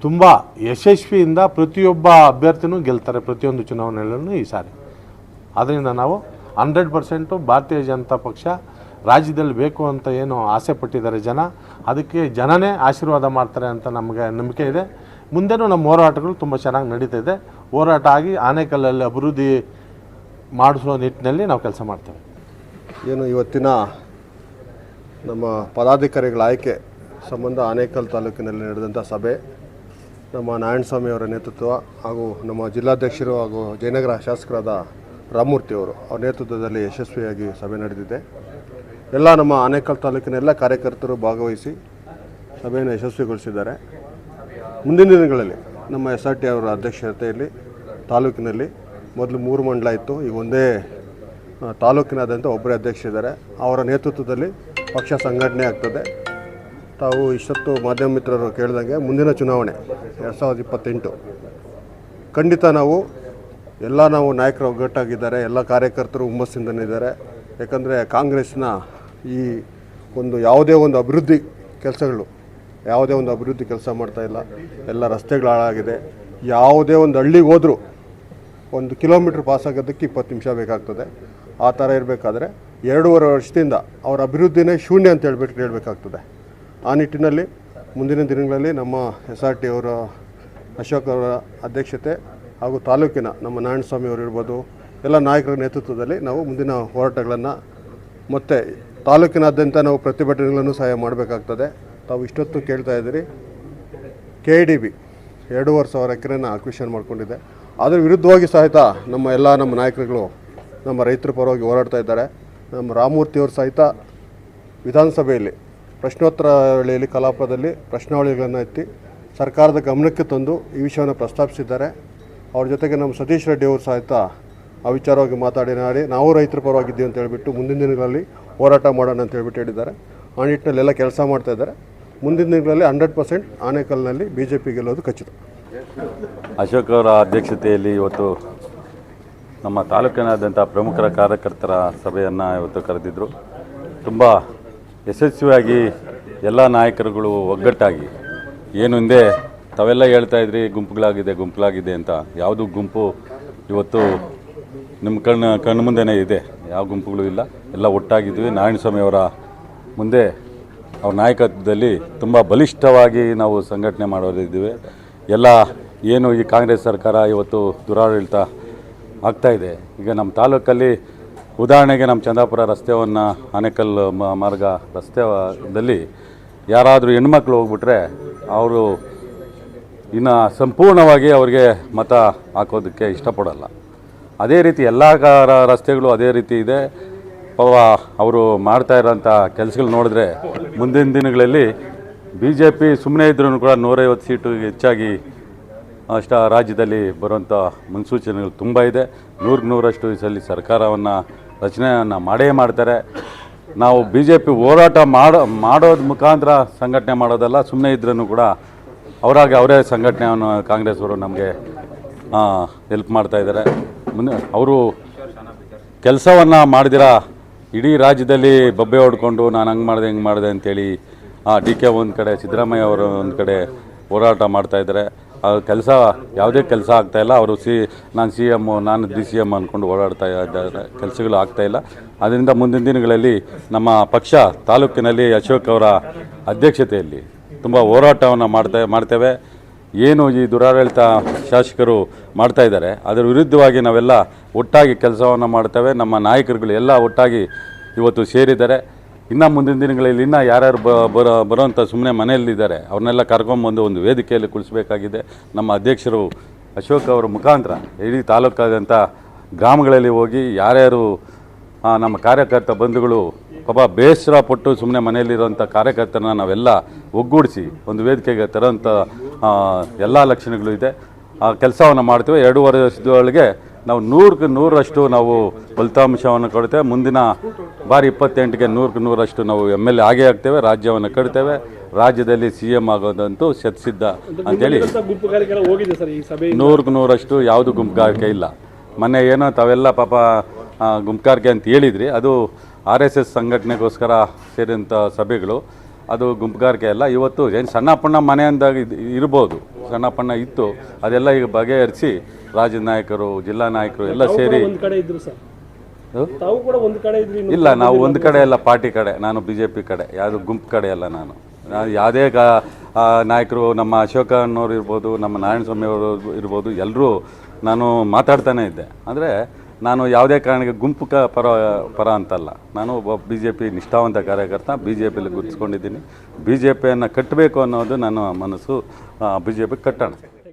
ತುಂಬ ಯಶಸ್ವಿಯಿಂದ ಪ್ರತಿಯೊಬ್ಬ ಅಭ್ಯರ್ಥಿನೂ ಗೆಲ್ತಾರೆ ಪ್ರತಿಯೊಂದು ಚುನಾವಣೆಗಳನ್ನು ಈ ಸಾರಿ. ಅದರಿಂದ ನಾವು ಹಂಡ್ರೆಡ್ ಪರ್ಸೆಂಟು ಭಾರತೀಯ ಜನತಾ ಪಕ್ಷ ರಾಜ್ಯದಲ್ಲಿ ಬೇಕು ಅಂತ ಏನು ಆಸೆ ಪಟ್ಟಿದ್ದಾರೆ ಜನ. ಅದಕ್ಕೆ ಜನನೇ ಆಶೀರ್ವಾದ ಮಾಡ್ತಾರೆ ಅಂತ ನಮಗೆ ನಂಬಿಕೆ ಇದೆ. ಮುಂದೆನೂ ನಮ್ಮ ಹೋರಾಟಗಳು ತುಂಬ ಚೆನ್ನಾಗಿ ನಡೀತಿದೆ ಹೋರಾಟ ಆಗಿ ಆನೇಕಲ್ಲಲ್ಲಿ ಅಭಿವೃದ್ಧಿ ಮಾಡಿಸುವ ನಿಟ್ಟಿನಲ್ಲಿ ನಾವು ಕೆಲಸ ಮಾಡ್ತೇವೆ. ಏನು ಇವತ್ತಿನ ನಮ್ಮ ಪದಾಧಿಕಾರಿಗಳ ಆಯ್ಕೆ ಸಂಬಂಧ ಆನೇಕಲ್ ತಾಲೂಕಿನಲ್ಲಿ ನಡೆದಂಥ ಸಭೆ, ನಮ್ಮ ನಾರಾಯಣಸ್ವಾಮಿ ಅವರ ನೇತೃತ್ವ ಹಾಗೂ ನಮ್ಮ ಜಿಲ್ಲಾಧ್ಯಕ್ಷರು ಹಾಗೂ ಜಯನಗರ ಶಾಸಕರಾದ ರಾಮಮೂರ್ತಿಯವರು ಅವ್ರ ನೇತೃತ್ವದಲ್ಲಿ ಯಶಸ್ವಿಯಾಗಿ ಸಭೆ ನಡೆದಿದೆ. ಎಲ್ಲ ನಮ್ಮ ಆನೇಕಲ್ ತಾಲೂಕಿನ ಎಲ್ಲ ಕಾರ್ಯಕರ್ತರು ಭಾಗವಹಿಸಿ ಸಭೆಯನ್ನು ಯಶಸ್ವಿಗೊಳಿಸಿದ್ದಾರೆ. ಮುಂದಿನ ದಿನಗಳಲ್ಲಿ ನಮ್ಮ ಎಸ್ ಆರ್ ಟಿ ಅವರ ಅಧ್ಯಕ್ಷತೆಯಲ್ಲಿ ತಾಲೂಕಿನಲ್ಲಿ ಮೊದಲು ಮೂರು ಮಂಡಲ ಇತ್ತು. ಈಗ ಒಂದೇ ತಾಲೂಕಿನಾದ್ಯಂತ ಒಬ್ಬರೇ ಅಧ್ಯಕ್ಷರಿದ್ದಾರೆ ಅವರ ನೇತೃತ್ವದಲ್ಲಿ ಪಕ್ಷ ಸಂಘಟನೆ ಆಗ್ತದೆ. ತಾವು ಇಷ್ಟೊತ್ತು ಮಾಧ್ಯಮ ಮಿತ್ರರು ಕೇಳಿದಂಗೆ ಮುಂದಿನ ಚುನಾವಣೆ ಎರಡು ಸಾವಿರದ ಇಪ್ಪತ್ತೆಂಟು. ಖಂಡಿತ ನಾವು ಎಲ್ಲ ನಾವು ನಾಯಕರು ಒಗ್ಗಟ್ಟಾಗಿದ್ದಾರೆ. ಎಲ್ಲ ಕಾರ್ಯಕರ್ತರು ಹುಮ್ಮಸ್ಸಿಂದನಿದ್ದಾರೆ ಯಾಕಂದರೆ ಕಾಂಗ್ರೆಸ್ನ ಈ ಒಂದು ಯಾವುದೇ ಒಂದು ಅಭಿವೃದ್ಧಿ ಕೆಲಸಗಳು ಯಾವುದೇ ಒಂದು ಅಭಿವೃದ್ಧಿ ಕೆಲಸ ಮಾಡ್ತಾ ಇಲ್ಲ. ಎಲ್ಲ ರಸ್ತೆಗಳು ಹಾಳಾಗಿದೆ. ಯಾವುದೇ ಒಂದು ಹಳ್ಳಿಗೆ ಹೋದರೂ ಒಂದು ಕಿಲೋಮೀಟ್ರ್ ಪಾಸ್ ಆಗೋದಕ್ಕೆ ಇಪ್ಪತ್ತು ನಿಮಿಷ ಬೇಕಾಗ್ತದೆ. ಆ ಥರ ಇರಬೇಕಾದ್ರೆ ಎರಡೂವರೆ ವರ್ಷದಿಂದ ಅವರ ಅಭಿವೃದ್ಧಿನೇ ಶೂನ್ಯ ಅಂತ ಹೇಳ್ಬಿಟ್ಟು ಹೇಳಬೇಕಾಗ್ತದೆ. ಆ ನಿಟ್ಟಿನಲ್ಲಿ ಮುಂದಿನ ದಿನಗಳಲ್ಲಿ ನಮ್ಮ ಎಸ್ ಆರ್ ಟಿ ಅವರ, ಅಶೋಕ್ ಅವರ ಅಧ್ಯಕ್ಷತೆ ಹಾಗೂ ತಾಲೂಕಿನ ನಮ್ಮ ನಾರಾಯಣಸ್ವಾಮಿ ಅವರು ಇರ್ಬೋದು, ಎಲ್ಲ ನಾಯಕರ ನೇತೃತ್ವದಲ್ಲಿ ನಾವು ಮುಂದಿನ ಹೋರಾಟಗಳನ್ನು ಮತ್ತು ತಾಲೂಕಿನಾದ್ಯಂತ ನಾವು ಪ್ರತಿಭಟನೆಗಳನ್ನು ಸಹಾಯ ಮಾಡಬೇಕಾಗ್ತದೆ. ತಾವು ಇಷ್ಟೊತ್ತು ಕೇಳ್ತಾ ಇದ್ದೀರಿ. ಕೆ ಡಿ ಬಿ ಎರಡೂವರೆ ಸಾವಿರ ಎಕರೆನ ಅಕ್ವಿಷನ್ ಮಾಡಿಕೊಂಡಿದೆ. ಅದರ ವಿರುದ್ಧವಾಗಿ ಸಹಿತ ನಮ್ಮ ಎಲ್ಲ ನಮ್ಮ ನಾಯಕರುಗಳು, ನಮ್ಮ ರೈತರ ಪರವಾಗಿ ಹೋರಾಡ್ತಾ ಇದ್ದಾರೆ. ನಮ್ಮ ರಾಮಮೂರ್ತಿಯವರು ಸಹಿತ ವಿಧಾನಸಭೆಯಲ್ಲಿ, ಪ್ರಶ್ನೋತ್ತರ ವೇಳೆಯಲ್ಲಿ, ಕಲಾಪದಲ್ಲಿ ಪ್ರಶ್ನಾವಳಿಗಳನ್ನು ಎತ್ತಿ ಸರ್ಕಾರದ ಗಮನಕ್ಕೆ ತಂದು ಈ ವಿಷಯವನ್ನು ಪ್ರಸ್ತಾಪಿಸಿದ್ದಾರೆ. ಅವ್ರ ಜೊತೆಗೆ ನಮ್ಮ ಸತೀಶ್ ರೆಡ್ಡಿ ಅವರು ಸಹಿತ ಆ ವಿಚಾರವಾಗಿ ಮಾತಾಡಿ ನಾಡಿ, ನಾವು ರೈತರ ಪರವಾಗಿದ್ದೀವಿ ಅಂತ ಹೇಳಿಬಿಟ್ಟು ಮುಂದಿನ ದಿನಗಳಲ್ಲಿ ಹೋರಾಟ ಮಾಡೋಣ ಅಂತ ಹೇಳಿಬಿಟ್ಟು ಹೇಳಿದ್ದಾರೆ. ಆ ನಿಟ್ಟಿನಲ್ಲಿ ಎಲ್ಲ ಕೆಲಸ ಮಾಡ್ತಾ ಇದ್ದಾರೆ. ಮುಂದಿನ ದಿನಗಳಲ್ಲಿ ಹಂಡ್ರೆಡ್ ಪರ್ಸೆಂಟ್ ಆನೇಕಲ್ನಲ್ಲಿ ಬಿ ಜೆ ಪಿ ಗೆಲ್ಲೋದು ಖಚಿತ. ಅಶೋಕ್ ಅವರ ಅಧ್ಯಕ್ಷತೆಯಲ್ಲಿ ಇವತ್ತು ನಮ್ಮ ತಾಲೂಕಿನಾದ್ಯಂತ ಪ್ರಮುಖರ ಕಾರ್ಯಕರ್ತರ ಸಭೆಯನ್ನು ಇವತ್ತು ಕರೆದಿದ್ದರು ತುಂಬ ಯಶಸ್ವಿಯಾಗಿ ಎಲ್ಲ ನಾಯಕರುಗಳು ಒಗ್ಗಟ್ಟಾಗಿ, ಏನು ಹಿಂದೆ ತಾವೆಲ್ಲ ಹೇಳ್ತಾ ಇದ್ರಿ, ಗುಂಪುಗಳಾಗಿದೆ ಗುಂಪುಗಳಾಗಿದೆ ಅಂತ. ಯಾವುದು ಗುಂಪು ಇವತ್ತು ನಿಮ್ಮ ಕಣ್ಣು ಕಣ್ಣು ಮುಂದೆನೇ ಇದೆ. ಯಾವ ಗುಂಪುಗಳು ಇಲ್ಲ. ಎಲ್ಲ ಒಟ್ಟಾಗಿದ್ವಿ. ನಾರಾಯಣಸ್ವಾಮಿ ಅವರ ಮುಂದೆ ಅವ್ರ ನಾಯಕತ್ವದಲ್ಲಿ ತುಂಬ ಬಲಿಷ್ಠವಾಗಿ ನಾವು ಸಂಘಟನೆ ಮಾಡೋರಿದ್ದೀವಿ ಎಲ್ಲ ಏನು ಈ ಕಾಂಗ್ರೆಸ್ ಸರ್ಕಾರ ಇವತ್ತು ದುರಾಡಳಿತ ಆಗ್ತಾ ಇದೆ. ಈಗ ನಮ್ಮ ತಾಲೂಕಲ್ಲಿ ಉದಾಹರಣೆಗೆ ನಮ್ಮ ಚಂದಾಪುರ ರಸ್ತೆಯನ್ನು ಆನೇಕಲ್ ಮಾರ್ಗ ರಸ್ತೆದಲ್ಲಿ ಯಾರಾದರೂ ಹೆಣ್ಮಕ್ಳು ಹೋಗ್ಬಿಟ್ರೆ ಅವರು ಇನ್ನು ಸಂಪೂರ್ಣವಾಗಿ ಅವ್ರಿಗೆ ಮತ ಹಾಕೋದಕ್ಕೆ ಇಷ್ಟಪಡಲ್ಲ. ಅದೇ ರೀತಿ ಎಲ್ಲ ರಸ್ತೆಗಳು ಅದೇ ರೀತಿ ಇದೆ. ಪಾಪ ಅವರು ಮಾಡ್ತಾ ಇರೋಂಥ ಕೆಲಸಗಳು ನೋಡಿದ್ರೆ ಮುಂದಿನ ದಿನಗಳಲ್ಲಿ ಬಿ ಜೆ ಪಿ ಸುಮ್ಮನೆ ಇದ್ರೂ ಕೂಡ ನೂರೈವತ್ತು ಸೀಟು ಹೆಚ್ಚಾಗಿ ಅಷ್ಟ ರಾಜ್ಯದಲ್ಲಿ ಬರುವಂಥ ಮುನ್ಸೂಚನೆಗಳು ತುಂಬ ಇದೆ. ನೂರಕ್ಕೆ ನೂರಷ್ಟು ಈ ಸಲ ಸರ್ಕಾರವನ್ನು ರಚನೆಯನ್ನು ಮಾಡೇ ಮಾಡ್ತಾರೆ. ನಾವು ಬಿ ಜೆ ಪಿ ಹೋರಾಟ ಮಾಡೋ ಮಾಡೋದ್ರ ಮುಖಾಂತರ ಸಂಘಟನೆ ಮಾಡೋದಲ್ಲ ಸುಮ್ಮನೆ ಇದ್ರೂ ಕೂಡ ಅವರಾಗಿ ಅವರೇ ಸಂಘಟನೆಯನ್ನು ಕಾಂಗ್ರೆಸ್ ಅವರು ನಮಗೆ ಹೆಲ್ಪ್ ಮಾಡ್ತಾ ಇದ್ದಾರೆ. ಮುಂದೆ, ಅವರು ಕೆಲಸವನ್ನು ಮಾಡಿದಿರ ಇಡೀ ರಾಜ್ಯದಲ್ಲಿ ಬಬ್ಬೆ ಹೊಡ್ಕೊಂಡು ನಾನು ಹಂಗೆ ಮಾಡಿದೆ, ಹಿಂಗೆ ಮಾಡಿದೆ ಅಂತೇಳಿ ಡಿ ಕೆ ಒಂದು ಕಡೆ, ಸಿದ್ದರಾಮಯ್ಯ ಅವರು ಒಂದು ಕಡೆ ಹೋರಾಟ ಮಾಡ್ತಾಯಿದ್ದಾರೆ ಆ, ಕೆಲಸ ಯಾವುದೇ ಕೆಲಸ ಆಗ್ತಾಯಿಲ್ಲ ಅವರು ಸಿ, ನಾನು ಸಿ ಎಮ್ಮು ನಾನು ಡಿ ಸಿ ಎಂ ಅಂದ್ಕೊಂಡು ಓಡಾಡ್ತಾ ಇದ್ದಾರೆ. ಕೆಲಸಗಳು ಆಗ್ತಾಯಿಲ್ಲ ಅದರಿಂದ ಮುಂದಿನ ದಿನಗಳಲ್ಲಿ ನಮ್ಮ ಪಕ್ಷ ತಾಲೂಕಿನಲ್ಲಿ ಅಶೋಕ್ ಅವರ ಅಧ್ಯಕ್ಷತೆಯಲ್ಲಿ ತುಂಬ ಹೋರಾಟವನ್ನು ಮಾಡ್ತಾ, ಮಾಡ್ತೇವೆ. ಏನು ಈ ದುರಾಡಳಿತ ಶಾಸಕರು ಮಾಡ್ತಾ ಇದ್ದಾರೆ, ಅದರ ವಿರುದ್ಧವಾಗಿ ನಾವೆಲ್ಲ ಒಟ್ಟಾಗಿ ಕೆಲಸವನ್ನು ಮಾಡ್ತೇವೆ. ನಮ್ಮ ನಾಯಕರುಗಳು ಎಲ್ಲ ಒಟ್ಟಾಗಿ ಇವತ್ತು ಸೇರಿದ್ದಾರೆ. ಇನ್ನು ಮುಂದಿನ ದಿನಗಳಲ್ಲಿ ಇನ್ನೂ ಯಾರ್ಯಾರು ಬರೋ ಬರೋವಂಥ ಸುಮ್ಮನೆ ಮನೆಯಲ್ಲಿದ್ದಾರೆ, ಅವ್ರನ್ನೆಲ್ಲ ಕರ್ಕೊಂಬಂದು ಒಂದು ವೇದಿಕೆಯಲ್ಲಿ ಕುಳಿಸ್ಬೇಕಾಗಿದೆ. ನಮ್ಮ ಅಧ್ಯಕ್ಷರು ಅಶೋಕ್ ಅವರ ಮುಖಾಂತರ, ಇಡೀ ತಾಲೂಕಾದಂಥ ಗ್ರಾಮಗಳಲ್ಲಿ ಹೋಗಿ ಯಾರ್ಯಾರು ನಮ್ಮ ಕಾರ್ಯಕರ್ತ ಬಂಧುಗಳು, ಪಾಪ ಬೇಸರ ಪಟ್ಟು ಸುಮ್ಮನೆ ಮನೆಯಲ್ಲಿರುವಂಥ ಕಾರ್ಯಕರ್ತರನ್ನ ನಾವೆಲ್ಲ ಒಗ್ಗೂಡಿಸಿ ಒಂದು ವೇದಿಕೆಗೆ ತರೋಂಥ ಎಲ್ಲ ಲಕ್ಷಣಗಳು ಇದೆ. ಆ, ಕೆಲಸವನ್ನು ಮಾಡ್ತೇವೆ. ಎರಡೂವರೆ ವರ್ಷದೊಳಗೆ ನಾವು ನೂರಕ್ಕೆ ನೂರರಷ್ಟು ನಾವು ಫಲಿತಾಂಶವನ್ನು ಕೊಡ್ತೇವೆ ಮುಂದಿನ ಬಾರಿ ಇಪ್ಪತ್ತೆಂಟಿಗೆ ನೂರಕ್ಕೆ ನೂರಷ್ಟು ನಾವು ಎಂ ಎಲ್ ಎ ಆಗೇ ಆಗ್ತೇವೆ ರಾಜ್ಯವನ್ನು ಕಟ್ತೇವೆ. ರಾಜ್ಯದಲ್ಲಿ ಸಿ ಎಂ ಆಗೋದಂತೂ ಶತಸಿದ್ಧ ಅಂತೇಳಿ ನೂರಕ್ಕೆ ನೂರಷ್ಟು ಯಾವುದು ಗುಂಪುಗಾರಿಕೆ ಇಲ್ಲ. ಮೊನ್ನೆ ಏನೋ ತಾವೆಲ್ಲ ಪಾಪ ಗುಂಪುಗಾರಿಕೆ ಅಂತ ಹೇಳಿದ್ರಿ. ಅದು ಆರ್ ಎಸ್ ಎಸ್ ಸಂಘಟನೆಗೋಸ್ಕರ ಸೇರಿದಂಥ ಸಭೆಗಳು. ಅದು ಗುಂಪುಗಾರಿಕೆ ಅಲ್ಲ ಇವತ್ತು ಏನು ಸಣ್ಣ ಪಣ್ಣ ಮನೆ ಅಂದಾಗ ಇದ್- ಇರ್ಬೋದು. ಸಣ್ಣ ಪಣ್ಣ ಇತ್ತು. ಅದೆಲ್ಲ ಈಗ ಬಗೆಹರಿಸಿ ರಾಜ್ಯದ ನಾಯಕರು ಜಿಲ್ಲಾ ನಾಯಕರು ಎಲ್ಲ ಸೇರಿ ಒಂದು ಕಡೆ ಇದ್ರು ಸರ್. ತಾವು ಕೂಡ ಒಂದು ಕಡೆ ಇದ್ರಿ ಇಲ್ಲ ನಾವು ಒಂದು ಕಡೆ ಎಲ್ಲ ಪಾರ್ಟಿ ಕಡೆ. ನಾನು ಬಿ ಜೆ ಪಿ ಕಡೆ ಯಾವುದು ಗುಂಪು ಕಡೆ ಅಲ್ಲ ನಾನು. ನಾನು ಯಾವುದೇ ಗ ನಾಯಕರು ನಮ್ಮ ಅಶೋಕ ಅನ್ನೋರು ಇರ್ಬೋದು ನಮ್ಮ ನಾರಾಯಣಸ್ವಾಮಿ ಅವರು ಇರ್ಬೋದು ಎಲ್ಲರೂ ನಾನು ಮಾತಾಡ್ತಾನೆ ಇದ್ದೆ. ಅಂದರೆ ನಾನು ಯಾವುದೇ ಕಾರಣಕ್ಕೆ ಗುಂಪು ಕ ಪರ ಪರ ಅಂತಲ್ಲ. ನಾನು ಒಬ್ಬ ಬಿ ಜೆ ಪಿ ನಿಷ್ಠಾವಂತ ಕಾರ್ಯಕರ್ತ ಬಿ ಜೆ ಪಿಯಲ್ಲಿ ಗುರುತಿಸ್ಕೊಂಡಿದ್ದೀನಿ. ಬಿ ಜೆ ಪಿಯನ್ನು ಕಟ್ಟಬೇಕು ಅನ್ನೋದು ನನ್ನ ಮನಸ್ಸು ಬಿ ಜೆ ಪಿ ಕಟ್ಟೋಣ.